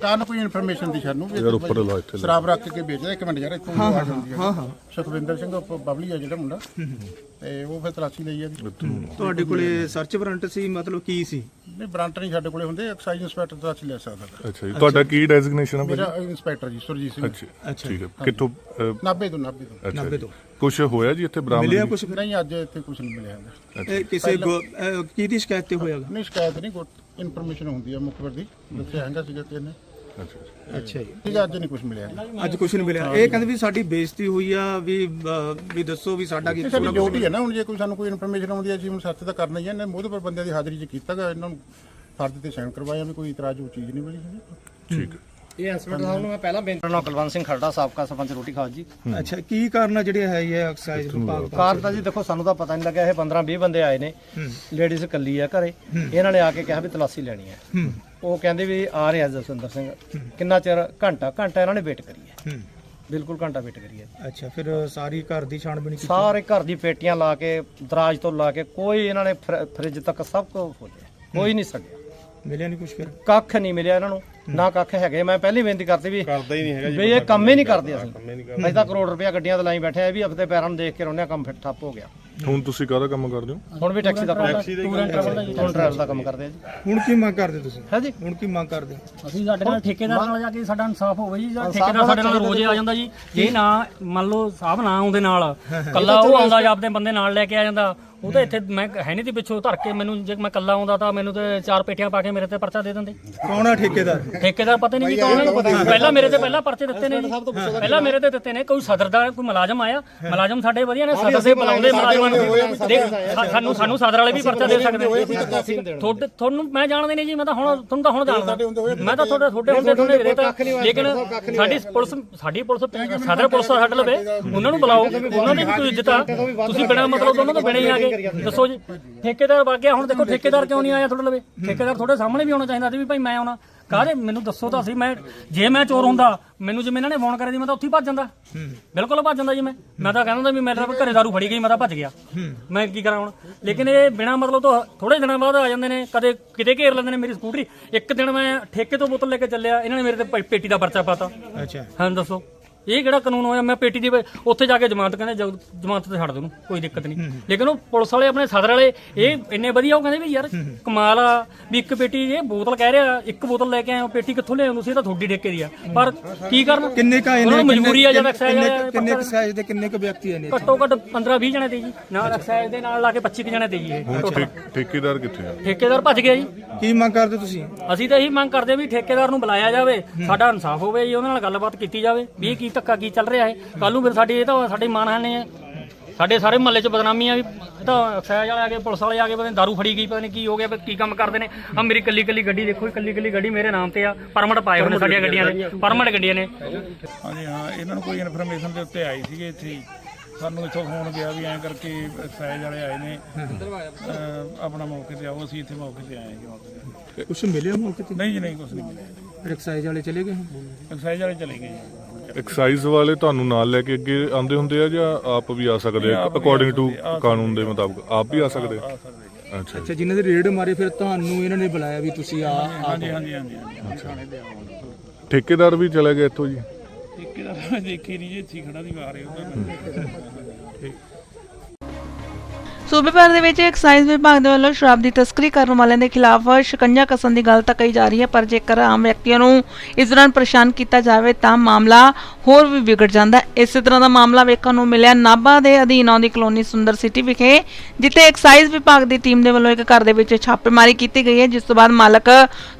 ਕਾਰਨ ਕੋਈ ਇਨਫੋਰਮੇਸ਼ਨ ਦੀ ਸਾਨੂੰ ਵੀ ਯਾਰ ਉੱਪਰ ਲਾ ਇੱਥੇ ਲਾ। ਸ਼ਰਾਬ ਰੱਖ ਕੇ ਵੇਚਦਾ ਇੱਕ ਮਿੰਟ ਯਾਰ ਇੱਥੋਂ ਆਵਾਜ਼ ਆਉਂਦੀ ਹੈ ਹਾਂ ਹਾਂ। ਸੁਖਵਿੰਦਰ ਸਿੰਘ ਉਪ ਬਬਲੀ ਆ ਜਿਹੜਾ ਮੁੰਡਾ। ਤੇ ਉਹ ਫਿਰ ਤਲਾਸ਼ੀ ਲਈ ਆ ਜੀ। ਤੁਹਾਡੇ ਕੋਲੇ ਸਰਚ ਵਾਰੰਟ ਸੀ ਮਤਲਬ ਕੀ ਸੀ? ਨਹੀਂ ਬ੍ਰਾਂਟ ਨਹੀਂ ਸਾਡੇ ਕੋਲੇ ਹੁੰਦੇ ਐਕਸਾਈਜ਼ ਇੰਸਪੈਕਟਰ ਤਲਾਸ਼ੀ ਲੈ ਸਕਦਾ। ਅੱਛਾ ਜੀ ਤੁਹਾਡਾ ਕੀ ਡੈਜ਼ਿਗਨੇਸ਼ਨ ਆ ਭਾਜੀ? ਮੇਰਾ ਇੰਸਪੈਕਟਰ ਜੀ ਸੁਰਜੀਤ ਸਿੰਘ। ਅੱਛਾ ਠੀਕ ਹੈ। ਕਿੱਥੋਂ ਅਹ, ਨਾਭੇ ਤੋਂ ਨਾਭੇ ਤੋਂ। ਅੱਛਾ ਨਾਭੇ ਜੀ। ਤੋਂ। ਕੁਛ ਹੋਇਆ ਜੀ ਇੱਥੇ ਬਰਾਮਦ ਮਿਲਿਆ ਜੀ? ਕੁਝ ਨਹੀਂ ਅੱਜ ਇੱਥੇ ਕੁਝ ਨਹੀਂ ਮਿਲਿਆ ਹੈਗਾ। ਇਹ ਕਿਸੇ ਗੋ- ਅਹ ਕਿਹਦੀ ਸ਼ਿਕਾਇਤ ਤੇ ਹੋਇਆਗਾ ਨਹੀਂ ਸ਼ਿਕਾਇਤ ਨਹੀਂ ਕੋਈ ਇਨਫੋਰਮੇਸ਼ਨ ਹੁੰਦੀ ਆ ਮੁਖਬਰ ਦੀ ਦੱਸਿਆ ਹੈਗਾ ਸੀਗਾ ਕਿ ਇਹਨੇ। ਅੱਛਾ ਜੀ। ਅੱਛਾ ਜੀ ਠੀਕ ਆ, ਅੱਜ ਨਹੀਂ ਕੁਝ ਮਿਲਿਆ ਜੀ। ਅੱਜ ਕੁਝ ਨਹੀਂ ਮਿਲਿਆ। ਇਹ ਕਹਿੰਦੇ ਵੀ ਸਾਡੀ ਬੇਇੱਜ਼ਤੀ ਹੋਈ ਆ ਵੀ ਅਹ, ਵੀ ਦੱਸੋ ਵੀ ਸਾਡਾ ਕੀ ਇਹ ਸਾਡੀ ਡਿਊਟੀ ਹੈ ਨਾ ਹੁਣ ਜੇ ਕੋਈ ਸਾਨੂੰ ਕੋਈ ਇਨਫੋਰਮੇਸ਼ਨ ਆਉਂਦੀ ਹੈ ਜੀ ਹੁਣ ਸੱਚ ਤਾਂ ਕਰਨਾ ਹੀ ਹੈ ਇਹਨਾਂ ਮੋਹਦੇ ਪਰ ਬੰਦਿਆਂ ਦੀ ਹਾਜ਼ਰੀ 'ਚ ਕੀਤਾ ਗਾ ਇਹਨਾਂ ਨੂੰ ਫਰਜ਼ ਤੇ ਸਾਈਨ ਕਰਵਾਇਆ ਵੀ ਕੋਈ ਇਤਰਾਜ਼ ਉਹ ਚੀਜ਼ ਨਹੀਂ ਮਿਲੀ ਜੀ। ਠੀਕ। ਹੈ ਇਹ ਇੰਸਪੈਕਟਰ ਸਾਹਿਬ ਨੂੰ ਮੈਂ ਪਹਿਲਾਂ ਬੇਨਤੀ ਕਰਨਾ ਕੁਲਵੰਤ ਸਿੰਘ ਖਰੜਾ ਸਾਬਕਾ ਸਰਪੰਚ ਰੋਟੀ ਖਾਸ ਜੀ। ਅੱਛਾ ਕੀ ਕਾਰਨ ਆ ਜਿਹੜੇ ਹੈ ਇਹ ਐਕਸਾਈਜ਼ ਵਿਭਾਗ ਦਾ ਕਾਰ ਤਾਂ ਜੀ ਦੇਖੋ ਸਾਨੂੰ ਤਾਂ ਪਤਾ ਨਹੀਂ ਲੱਗਿਆ ਇਹ 15 20 ਬੰਦੇ ਆਏ ਨੇ। ਲੇਡੀਜ਼ ਇਕੱਲੀ ਆ ਘਰੇ। ਇਹਨਾਂ ਨੇ ਆ ਕੇ ਕਿਹਾ ਵੀ ਤਲਾਸੀ ਲੈਣੀ ਹੂੰ। ਉਹ ਕਹਿੰਦੇ ਵੀ ਆ ਰਿਹਾ ਜਸਵਿੰਦਰ ਸਿੰਘ। ਕਿੰਨਾ ਚਿਰ? ਘੰਟਾ ਘੰਟਾ ਇਹਨਾਂ ਨੇ ਵੇਟ ਕਰੀ ਹੈ। ਹੂੰ। ਬਿਲਕੁਲ ਘੰਟਾ ਵੇਟ ਕਰੀ ਹੈ। ਅੱਛਾ ਫਿਰ ਸਾਰੀ ਘਰ ਦੀ ਛਾਣਬੀਣ ਕੀਤੀ? ਸਾਰੇ ਘਰ ਦੀ ਪੇਟੀਆਂ ਲਾ ਕੇ ਦਰਾਜ ਤੋਂ ਲਾ ਕੇ ਕੋਈ ਇਹਨਾਂ ਨੇ ਫਰ- ਫਰਿੱਜ ਤੱਕ ਸਭ ਕੁਝ ਖੋਲਿਆ ਕੋਈ ਨਹੀਂ ਛੱਡਿਆ ਮਿਲਿਆ ਨਹੀਂ ਕੁਝ ਫਿਰ? ਕੱਖ ਨਹੀਂ ਮਿਲਿਆ ਇਹਨਾਂ ਨੂੰ। ਨਾ ਕੱਖ ਹੈਗੇ। ਮੈਂ ਪਹਿਲੀ ਬੇਨਤੀ ਕਰਤੀ ਵੀ ਕਰਦਾ ਹੀ ਨਹੀਂ ਹੈਗਾ ਵੀ ਇਹ ਕੰਮ ਹੀ ਨਹੀਂ ਕਰਦੇ ਅਸੀਂ। ਅਸੀਂ ਤਾਂ ਕਰੋੜ ਰੁਪਇਆ ਗੱਡੀਆਂ ਤੇ ਲਾਈ ਬੈਠੇ ਆ ਵੀ ਹਫ਼ਤੇ ਪੈਰਾਂ ਨੂੰ ਦੇਖ ਕੇ ਰੋਣਿਆ ਕੰਮ ਫਿਰ ਠੱਪ ਹੋ ਗਿਆ। ਹੁਣ ਤੁਸੀਂ ਕਾਹਦਾ ਕੰਮ ਕਰਦੇ ਹੋ? ਹੁਣ ਵੀ ਟੈਕਸੀ ਦਾ ਕੰਮ ਟੂਰ ਐਂਡ ਟਰੈਵਲ ਦਾ ਜੀ ਡਰਾਈਵਰ ਦਾ ਕੰਮ ਕਰਦੇ ਆ ਜੀ। ਹੁਣ ਕੀ ਮੰਗ ਕਰਦੇ ਤੁਸੀਂ? ਹੈ ਜੀ ਹੁਣ ਕੀ ਮੰਗ ਕਰਦੇ ਅਸੀਂ ਸਾਡੇ ਨਾਲ ਠੇਕੇਦਾਰ ਨਾਲ ਜਾ ਕੇ ਸਾਡਾ ਇਨਸਾਫ ਹੋਵੇ ਜੀ ਜਿਹੜਾ ਠੇਕੇਦਾਰ ਸਾਡੇ ਨਾਲ ਰੋਜ਼ ਆ ਜਾਂਦਾ ਜੀ। ਜੇ ਨਾ ਮੰਨ ਲਓ ਸਾਹਿਬ ਨਾ ਆਉਂਦੇ ਨਾਲ <laughs> ਕੱਲਾ ਉਹ ਆਉਂਦਾ ਜਾਂ ਆਪਣੇ ਬੰਦੇ ਨਾਲ ਲੈ ਕੇ ਆ ਜਾਂਦਾ। ਉਹ ਤਾਂ ਇੱਥੇ ਮੈਂ ਹੈ ਨਹੀਂ ਤੇ ਪਿੱਛੋਂ ਧਰ ਕੇ ਮੈਨੂੰ ਜੇ ਮੈਂ ਕੱਲਾ ਆਉਂਦਾ ਤਾਂ ਮੈਨੂੰ ਤੇ ਚਾਰ ਪੇਟੀਆਂ ਪਾ ਕੇ ਮੇਰੇ ਤੇ ਪਰਚਾ ਦੇ ਦਿੰਦੇ। ਕੌਣ ਆ ਠੇਕੇਦਾਰ? ਠੇਕੇਦਾਰ ਪਤਾ ਨਹੀਂ ਜੀ ਕੌਣ ਹੈ। ਪਹਿਲਾਂ ਮੇਰੇ ਤੇ ਪਹਿਲਾਂ ਪਰਚੇ ਦਿੱਤੇ ਨੇ ਜੀ। ਪਹਿਲਾਂ ਮੇਰੇ ਤੇ ਦਿੱਤੇ ਨੇ ਕੋਈ ਸਦਰ ਦਾ ਕੋਈ ਮੁਲਾਜ਼ਮ ਆਇਆ। ਮੁਲਾਜ਼ਮ ਸਾਡੇ ਵਧੀਆ ਨੇ ਸਦਰ ਦੇ ਬੁਲਾਉਂਦੇ ਮੁਲਾਜ਼ਮਾਂ ਨੂੰ। ਦੇਖ, ਸਾ- ਸਾਨੂੰ ਸਾਨੂੰ ਸਦਰ ਵਾਲੇ ਵੀ ਪਰਚਾ ਦੇ ਸਕਦੇ ਨੇ। ਤੁਹਾਡੇ ਤੁਹਾਨੂੰ ਮੈਂ ਜਾਣਦੇ ਨਹੀਂ ਜੀ ਮੈਂ ਤਾਂ ਹੁਣ ਤੁਹਾਨੂੰ ਤਾਂ ਹੁਣ ਜਾਣਦਾ। ਮੈਂ ਤਾਂ ਤੁਹਾਡੇ ਤੁਹਾਡੇ ਹੁੰਦੇ ਤੁਹਾਡੇ ਵੀਰੇ ਤਾਂ ਲੇਕਿਨ ਸਾਡੀ ਪੁਲਿਸ ਸਾਡੀ ਪੁਲਿਸ ਸਦਰ ਪੁਲਿਸ ਸਾਡੇ ਲਵੇ ਉਹਨਾਂ ਨੂੰ ਬੁਲਾਓ। ਉਹਨਾਂ ਦੀ ਵੀ ਕੋਈ ਇੱਜ਼ਤ ਆ। ਤੁਸੀਂ ਬਿਨਾਂ ਮਤਲਬ ਤੋਂ ਉਹਨਾਂ ਤੋਂ ਬਿਨਾਂ ਹੀ ਆ ਗਏ ਦੱਸੋ ਜੀ ਠੇਕੇਦਾਰ ਵਗ ਗਿਆ ਹੁਣ ਦੇਖੋ ਠੇਕੇਦਾਰ ਕਿਉਂ ਨਹੀਂ ਆਇਆ ਤੁਹਾਡੇ ਲਵੇ? ਠੇਕੇਦਾਰ ਤੁਹਾਡੇ ਸਾਹਮਣੇ ਵੀ ਆਉਣਾ ਚਾਹੀਦਾ ਸੀ ਵੀ ਭਾਈ ਮੈਂ ਆਉਣਾ। ਕਾਹਦੇ? ਮੈਨੂੰ ਦੱਸੋ ਤਾਂ ਸੀ ਮੈਂ ਜੇ ਮੈਂ ਚੋਰ ਹੁੰਦਾ ਮੈਨੂੰ ਜਿਵੇਂ ਇਹਨਾਂ ਨੇ ਫੋਨ ਕਰਿਆ ਸੀ ਮੈਂ ਤਾਂ ਉੱਥੇ ਹੀ ਭੱਜ ਜਾਂਦਾ। ਬਿਲਕੁਲ ਭੱਜ ਜਾਂਦਾ ਜੀ ਮੈਂ। ਮੈਂ ਤਾਂ ਕਹਿੰਦਾ ਵੀ ਮੇਰੇ ਘਰੇ ਦਾਰੂ ਫੜੀ ਗਈ ਮੈਂ ਤਾਂ ਭੱਜ ਗਿਆ। ਮੈਂ ਕੀ ਕਰਾਂ ਹੁਣ? ਲੇਕਿਨ ਇਹ ਬਿਨਾ ਮਤਲਬ ਤੋਂ ਥੋੜੇ ਦਿਨਾਂ ਬਾਅਦ ਆ ਜਾਂਦੇ ਨੇ ਕਦੇ ਕਿਤੇ ਘੇਰ ਲੈਂਦੇ ਨੇ ਮੇਰੀ ਸਕੂਟਰੀ। ਇੱਕ ਦਿਨ ਮੈਂ ਠੇਕੇ ਤੋਂ ਬੋਤਲ ਲੈ ਕੇ ਚੱਲਿਆ ਇਹਨਾਂ ਨੇ ਮੇਰੇ ਤੇ ਪੇਟੀ ਦਾ ਪਰਚਾ ਪਾਤਾ। ਅੱਛਾ। ਹਾਂ ਦੱਸੋ। ਇਹ ਕਿਹੜਾ ਕਾਨੂੰਨ ਹੋਇਆ? ਮੈਂ ਪੇਟੀ ਦੀ ਉੱਥੇ ਜਾ ਕੇ ਜ਼ਮਾਨਤ ਕਹਿੰਦੇ ਜ਼ਮਾਨਤ ਤੇ ਛੱਡ ਦੋ ਨੂੰ ਕੋਈ ਦਿੱਕਤ ਨਹੀਂ। ਲੇਕਿਨ ਉਹ ਪੁਲਿਸ ਵਾਲੇ ਆਪਣੇ ਸਦਰ ਵਾਲੇ ਇਹ ਇੰਨੇ ਵਧੀਆ ਉਹ ਕਹਿੰਦੇ ਵੀ ਯਾਰ ਕਮਾਲ ਆ ਵੀ ਇੱਕ ਪੇਟੀ ਇਹ ਬੋਤਲ ਕਹਿ ਰਿਹਾ ਇੱਕ ਬੋਤਲ ਲੈ ਕੇ ਆਏ ਹੋ ਪੇਟੀ ਕਿੱਥੋਂ ਲਿਆਏ ਤੁਸੀਂ ਇਹ ਤਾਂ ਤੁਹਾਡੀ ਠੇਕੇ ਦੀ ਆ। ਪਰ ਕੀ ਕਰਨ? ਕਿੰਨੇ ਕਾ ਉਹਨਾਂ ਨੂੰ ਮਜਬੂਰੀ ਆ ਜਦ ਐਕਸਾਈਜ਼ ਕਿੰਨੇ ਵਾਲੇ ਕਿੰਨੇ ਕੁ ਸਾਈਜ਼ ਦੇ ਕਿੰਨੇ ਕੁ ਵਿਅਕਤੀ ਆਏ ਨੇ ਘੱਟੋ ਘੱਟ 15 20 ਜਣੇ ਤੇ ਜੀ। ਨਾਲ ਐਕਸਾਈਜ਼ ਦੇ ਨਾਲ ਲਾ ਕੇ 25 ਕੁ ਜਣੇ ਤੇ ਜੀ ਇਹ। ਠੇਕੇਦਾਰ ਕਿੱਥੇ ਆ? ਠੇਕੇਦਾਰ ਭੱਜ ਗਿਆ ਜੀ। ਕੀ ਮੰਗ ਕਰਦੇ ਤੁਸੀਂ? ਅਸੀਂ ਤਾਂ ਇਹੀ ਮੰਗ ਕਰਦੇ ਵੀ ਠੇਕੇਦਾਰ ਨੂੰ ਬੁਲਾਇਆ ਜਾਵੇ ਸਾਡਾ ਇਨਸਾਫ ਹੋਵੇ ਜੀ ਉਹਦੇ ਨਾਲ ਗੱਲਬਾਤ ਕੀਤੀ ਜਾਵੇ ਵੀ ਇਹ ਕੀ ਧੱਕਾ ਕੀ ਚੱਲ ਰਿਹਾ ਹੈ? ਕੱਲ ਨੂੰ ਫਿਰ ਸਾਡੀ ਇਹ ਤਾਂ ਸਾਡੀ ਮਾਨਹਾਨੀ ਹੈ। ਸਾਡੇ ਸਾਰੇ ਮਹੱਲੇ 'ਚ ਬਦਨਾਮੀ ਆ ਵੀ ਇਹ ਤਾਂ ਐਕਸਾਈਜ਼ ਵਾਲੇ ਆ ਗਏ ਪੁਲਿਸ ਵਾਲੇ ਆ ਗਏ ਪਤਾ ਨਹੀਂ ਦਾਰੂ ਫੜੀ ਗਈ ਪਤਾ ਨਹੀਂ ਕੀ ਹੋ ਗਿਆ ਕੀ ਕੰਮ ਕਰਦੇ ਨੇ। ਆ ਮੇਰੀ ਕੱਲੀ ਕੱਲੀ ਗੱਡੀ ਦੇਖੋ ਕੱਲੀ ਕੱਲੀ ਗੱਡੀ ਮੇਰੇ ਨਾਮ ਤੇ ਆ। ਪਰਮਿਟ ਪਾਏ ਹੋਏ ਨੇ ਸਾਡੀਆਂ ਗੱਡੀਆਂ ਦੇ। ਪਰਮਿਟ ਗੱਡੀਆਂ ਨੇ। ਹਾਂਜੀ ਹਾਂ ਇਹਨਾਂ ਨੂੰ ਕੋਈ ਇਨਫੋਰਮੇਸ਼ਨ ਦੇ ਉੱਤੇ ਆਈ ਸੀਗੇ ਇੱਥੇ ਹੀ। ਸਾਨੂੰ ਇੱਥੋਂ ਫੋਨ ਗਿਆ ਵੀ ਐਂ ਕਰਕੇ ਐਕਸਾਈਜ਼ ਵਾਲੇ ਆਏ ਨੇ। ਅਹ ਆਪਣਾ ਮੌਕੇ ਤੇ ਆਓ ਅਸੀਂ ਇੱਥੇ ਮੌਕੇ ਤੇ ਆਏ ਹਾਂ ਮੌਕੇ ਤੇ। ਕੁਝ ਮਿਲਿਆ ਮੌਕੇ ਤੇ? ਨਹੀਂ ਜੀ ਨਹੀਂ ਕੁਝ ਨਹੀਂ ਮਿਲਿਆ। ਐਕਸਾਈਜ਼ ਵਾਲੇ ਚਲੇ ਗਏ ਐਕਸਾਈਜ਼ ਵਾਲੇ ਚਲੇ ਗਏ ਜੀ। ਐਕਸਾਈਜ਼ ਵਾਲੇ ਤੁਹਾਨੂੰ ਨਾਲ ਲੈ ਕੇ ਅੱਗੇ ਆਉਂਦੇ ਹੁੰਦੇ ਆ ਜਾਂ ਆਪ ਵੀ ਆ ਸਕਦੇ ਆ? ਅਕੋਰਡਿੰਗ ਟੂ ਕਾਨੂੰਨ ਦੇ ਮੁਤਾਬਕ ਆਪ ਵੀ ਆ ਸਕਦੇ ਆ? ਅੱਛਾ ਅੱਛਾ ਜਿਨ੍ਹਾਂ ਦੇ ਰੇਡ ਮਾਰੇ ਫਿਰ ਤੁਹਾਨੂੰ ਇਹਨਾਂ ਨੇ ਬੁਲਾਇਆ ਵੀ ਤੁਸੀਂ ਆ ਹਾਂਜੀ ਹਾਂਜੀ ਹਾਂਜੀ ਠੇਕੇਦਾਰ ਵੀ ਚਲੇ ਗਏ ਇੱਥੋਂ ਜੀ? ਠੇਕੇਦਾਰ ਦੇਖੀ ਨਹੀਂ ਜੀ ਇੱਥੇ ਖੜਾ ਦੀ ਹੈ ਉਹਦਾ ਸੂਬੇ ਭਰ ਦੇ ਵਿੱਚ ਐਕਸਾਈਜ਼ ਵਿਭਾਗ ਦੇ ਵੱਲੋਂ ਸ਼ਰਾਬ ਦੀ ਤਸਕਰੀ ਕਰਨ ਵਾਲਿਆਂ ਦੇ ਖਿਲਾਫ ਸ਼ਿਕੰਜਾ ਕਸਣ ਦੀ ਗੱਲ ਤਾਂ ਕਹੀ ਜਾ ਰਹੀ ਹੈ, ਪਰ ਜੇਕਰ ਆਮ ਵਿਅਕਤੀਆਂ ਨੂੰ ਇਸ ਦੌਰਾਨ ਪਰੇਸ਼ਾਨ ਕੀਤਾ ਜਾਵੇ ਤਾਂ ਮਾਮਲਾ ਹੋਰ ਵੀ ਵਿਗੜ ਜਾਂਦਾ ਹੈ। ਇਸੇ ਤਰ੍ਹਾਂ ਦਾ ਮਾਮਲਾ ਵੇਖਣ ਨੂੰ ਮਿਲਿਆ ਨਾਭਾ ਦੇ ਅਧੀਨ ਆਉਂਦੀ ਕਲੋਨੀ ਸੁੰਦਰ ਸਿਟੀ ਵਿਖੇ, ਜਿੱਥੇ ਐਕਸਾਈਜ਼ ਵਿਭਾਗ ਦੀ ਟੀਮ ਦੇ ਵੱਲੋਂ ਇੱਕ ਘਰ ਦੇ ਵਿੱਚ ਛਾਪੇਮਾਰੀ ਕੀਤੀ ਗਈ ਹੈ, ਜਿਸ ਤੋਂ ਬਾਅਦ ਮਾਲਕ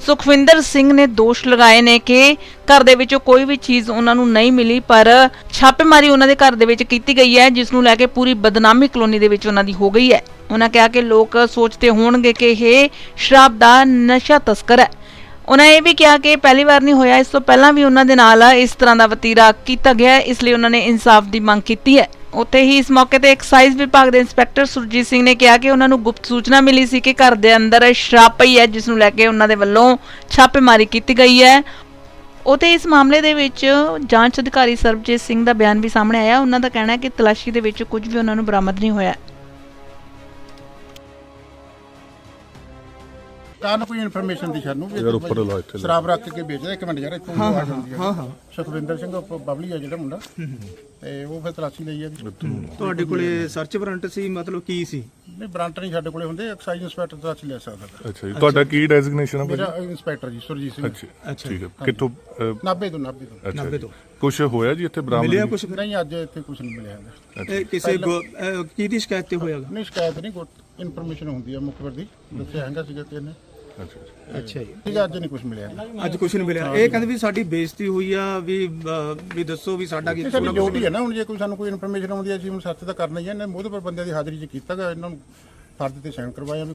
ਸੁਖਵਿੰਦਰ ਸਿੰਘ ਨੇ ਦੋਸ਼ ਲਗਾਏ ਨੇ ਕਿ ਘਰ ਦੇ ਵਿੱਚੋਂ ਕੋਈ ਵੀ ਚੀਜ਼ ਉਹਨਾਂ ਨੂੰ ਨਹੀਂ ਮਿਲੀ, ਪਰ ਛਾਪੇਮਾਰੀ ਉਹਨਾਂ ਦੇ ਘਰ ਦੇ ਵਿੱਚ ਕੀਤੀ ਗਈ ਹੈ, ਜਿਸ ਨੂੰ ਲੈ ਕੇ ਪੂਰੀ ਬਦਨਾਮੀ ਕਲੋਨੀ ਦੇ ਵਿੱਚ ਉਹਨਾਂ ਦੀ ਹੋ ਗਈ ਹੈ। ਉਹਨਾਂ ਕਿਹਾ ਕਿ ਲੋਕ ਸੋਚਦੇ ਹੋਣਗੇ ਕਿ ਇਹ ਸ਼ਰਾਬ ਦਾ ਨਸ਼ਾ ਤਸਕਰ ਹੈ। ਉਹਨਾਂ ਇਹ ਵੀ ਕਿਹਾ ਕਿ ਪਹਿਲੀ ਵਾਰ ਨਹੀਂ ਹੋਇਆ, ਇਸ ਤੋਂ ਪਹਿਲਾਂ ਵੀ ਉਹਨਾਂ ਦੇ ਨਾਲ ਇਸ ਤਰ੍ਹਾਂ ਦਾ ਵਤੀਰਾ ਕੀਤਾ ਗਿਆ ਇਸ ਲਈ ਉਹਨਾਂ ਨੇ ਇਨਸਾਫ ਦੀ ਮੰਗ ਕੀਤੀ ਹੈ। ਉੱਥੇ ਹੀ ਇਸ ਮੌਕੇ ਤੇ ਐਕਸਾਈਜ਼ ਵਿਭਾਗ ਦੇ ਇੰਸਪੈਕਟਰ ਸੁਰਜੀਤ ਸਿੰਘ ਨੇ ਕਿਹਾ ਕਿ ਉਹਨਾਂ ਨੂੰ ਗੁਪਤ ਸੂਚਨਾ ਮਿਲੀ ਸੀ ਕਿ ਘਰ ਦੇ ਅੰਦਰ ਸ਼ਰਾਬ ਪਈ ਹੈ, ਜਿਸ ਨੂੰ ਲੈ ਕੇ ਉਹਨਾਂ ਦੇ ਵੱਲੋਂ ਛਾਪੇਮਾਰੀ ਕੀਤੀ ਗਈ ਹੈ। ਉਤੇ ਇਸ ਮਾਮਲੇ ਦੇ ਵਿੱਚ ਜਾਂਚ ਅਧਿਕਾਰੀ ਸਰਬਜੀਤ ਸਿੰਘ ਦਾ ਬਿਆਨ ਵੀ ਸਾਹਮਣੇ ਆਇਆ। ਉਹਨਾਂ ਦਾ ਕਹਿਣਾ ਹੈ ਕਿ ਤਲਾਸ਼ੀ ਦੇ ਵਿੱਚ ਕੁਝ ਵੀ ਉਹਨਾਂ ਨੂੰ ਬਰਾਮਦ ਨਹੀਂ ਹੋਇਆ। ਕਾਰਨ ਕੋਈ ਇਨਫੋਰਮੇਸ਼ਨ ਦੀ ਸਾਨੂੰ ਵੀ ਯਾਰ ਉੱਪਰ ਲਾ ਇੱਥੇ ਲਾ। ਸ਼ਰਾਬ ਰੱਖ ਕੇ ਵੇਚਦਾ ਇੱਕ ਮਿੰਟ ਯਾਰ ਇੱਥੋਂ ਆਵਾਜ਼ ਆਉਂਦੀ ਹੈ ਹਾਂ ਹਾਂ। ਸੁਖਵਿੰਦਰ ਸਿੰਘ ਉਪ- ਬਬਲੀ ਆ ਜਿਹੜਾ ਮੁੰਡਾ। ਤੇ ਉਹ ਫਿਰ ਤਲਾਸ਼ੀ ਲਈ ਆ ਜੀ। ਤੁਹਾਡੇ ਕੋਲੇ ਸਰਚ ਵਾਰੰਟ ਸੀ ਮਤਲਬ ਕੀ ਸੀ? ਨਹੀਂ ਬ੍ਰਾਂਟ ਨਹੀਂ ਸਾਡੇ ਕੋਲੇ ਹੁੰਦੇ ਐਕਸਾਈਜ਼ ਇੰਸਪੈਕਟਰ ਤਲਾਸ਼ੀ ਲੈ ਸਕਦਾ ਅੱਛਾ ਜੀ ਤੁਹਾਡਾ ਕੀ ਡੈਜ਼ਿਗਨੇਸ਼ਨ ਆ ਭਾਜੀ? ਮੇਰਾ ਇੰਸਪੈਕਟਰ ਜੀ ਸੁਰਜੀਤ ਸਿੰਘ। ਅੱਛਾ ਠੀਕ ਹੈ ਕਿੱਥੋਂ ਅ, ਨਾਭੇ ਤੋਂ ਨਾਭੇ ਤੋਂ। ਅੱਛਾ ਨਾਭੇ ਜੀ। ਤੋਂ। ਕੁਛ ਹੋਇਆ ਜੀ ਇੱਥੇ ਬਰਾਮਦ ਮਿਲਿਆ ਕੁਝ ਨਹੀਂ ਅੱਜ ਇੱਥੇ ਕੁਝ ਨਹੀਂ ਮਿਲਿਆ। ਹੈਗਾ ਇਹ ਕਿਸੇ ਗੋ- ਅਹ ਕਿਹਦੀ ਸ਼ਿਕਾਇਤ ਤੇ ਹੋਇਆਗਾ ਨਹੀਂ ਸ਼ਿਕਾਇਤ ਨਹੀਂ ਕੋਈ ਇਨਫੋਰਮੇਸ਼ਨ ਹੁੰਦੀ ਹੈ ਮੁਖਬਰ ਦੀ। ਦੱਸਿਆ ਹੈਗਾ ਸੀਗਾ ਤੇ ਇਹਨੇ। ਅੱਛਾ ਜੀ। ਅੱਛਾ ਜੀ। ਠੀਕ ਹੈ ਅੱਜ ਨਹੀਂ ਕੁਝ ਮਿਲਿਆ। ਅੱਜ ਕੁਝ ਨਹੀਂ ਮਿਲਿਆ। ਇਹ ਕਹਿੰਦੇ ਵੀ ਸਾਡੀ ਬੇਇੱਜ਼ਤੀ ਹੋਈ ਆ ਵੀ ਅਹ, ਵੀ ਦੱਸੋ ਵੀ ਸਾਡਾ ਕੀ ਇਹ ਸਾਡੀ ਡਿਊਟੀ ਹੈ ਨਾ ਹੁਣ ਜੇ ਕੋਈ ਸਾਨੂੰ ਕੋਈ ਇਨਫੋਰਮੇਸ਼ਨ ਆਉਂਦੀ ਹੈ ਅਸੀਂ ਹੁਣ ਸੱਚ ਤਾਂ ਕਰਨਾ ਹੀ ਹੈ ਇਹਨਾਂ ਮੋਹਦੇ ਪਰ ਬੰਦਿਆਂ ਦੀ ਹਾਜ਼ਰੀ 'ਚ ਕੀਤਾ ਗਾ ਇਹਨਾਂ ਨੂੰ ਫਰਜ਼ ਤੇ ਸਾਈਨ ਕਰਵਾਇਆ ਵੀ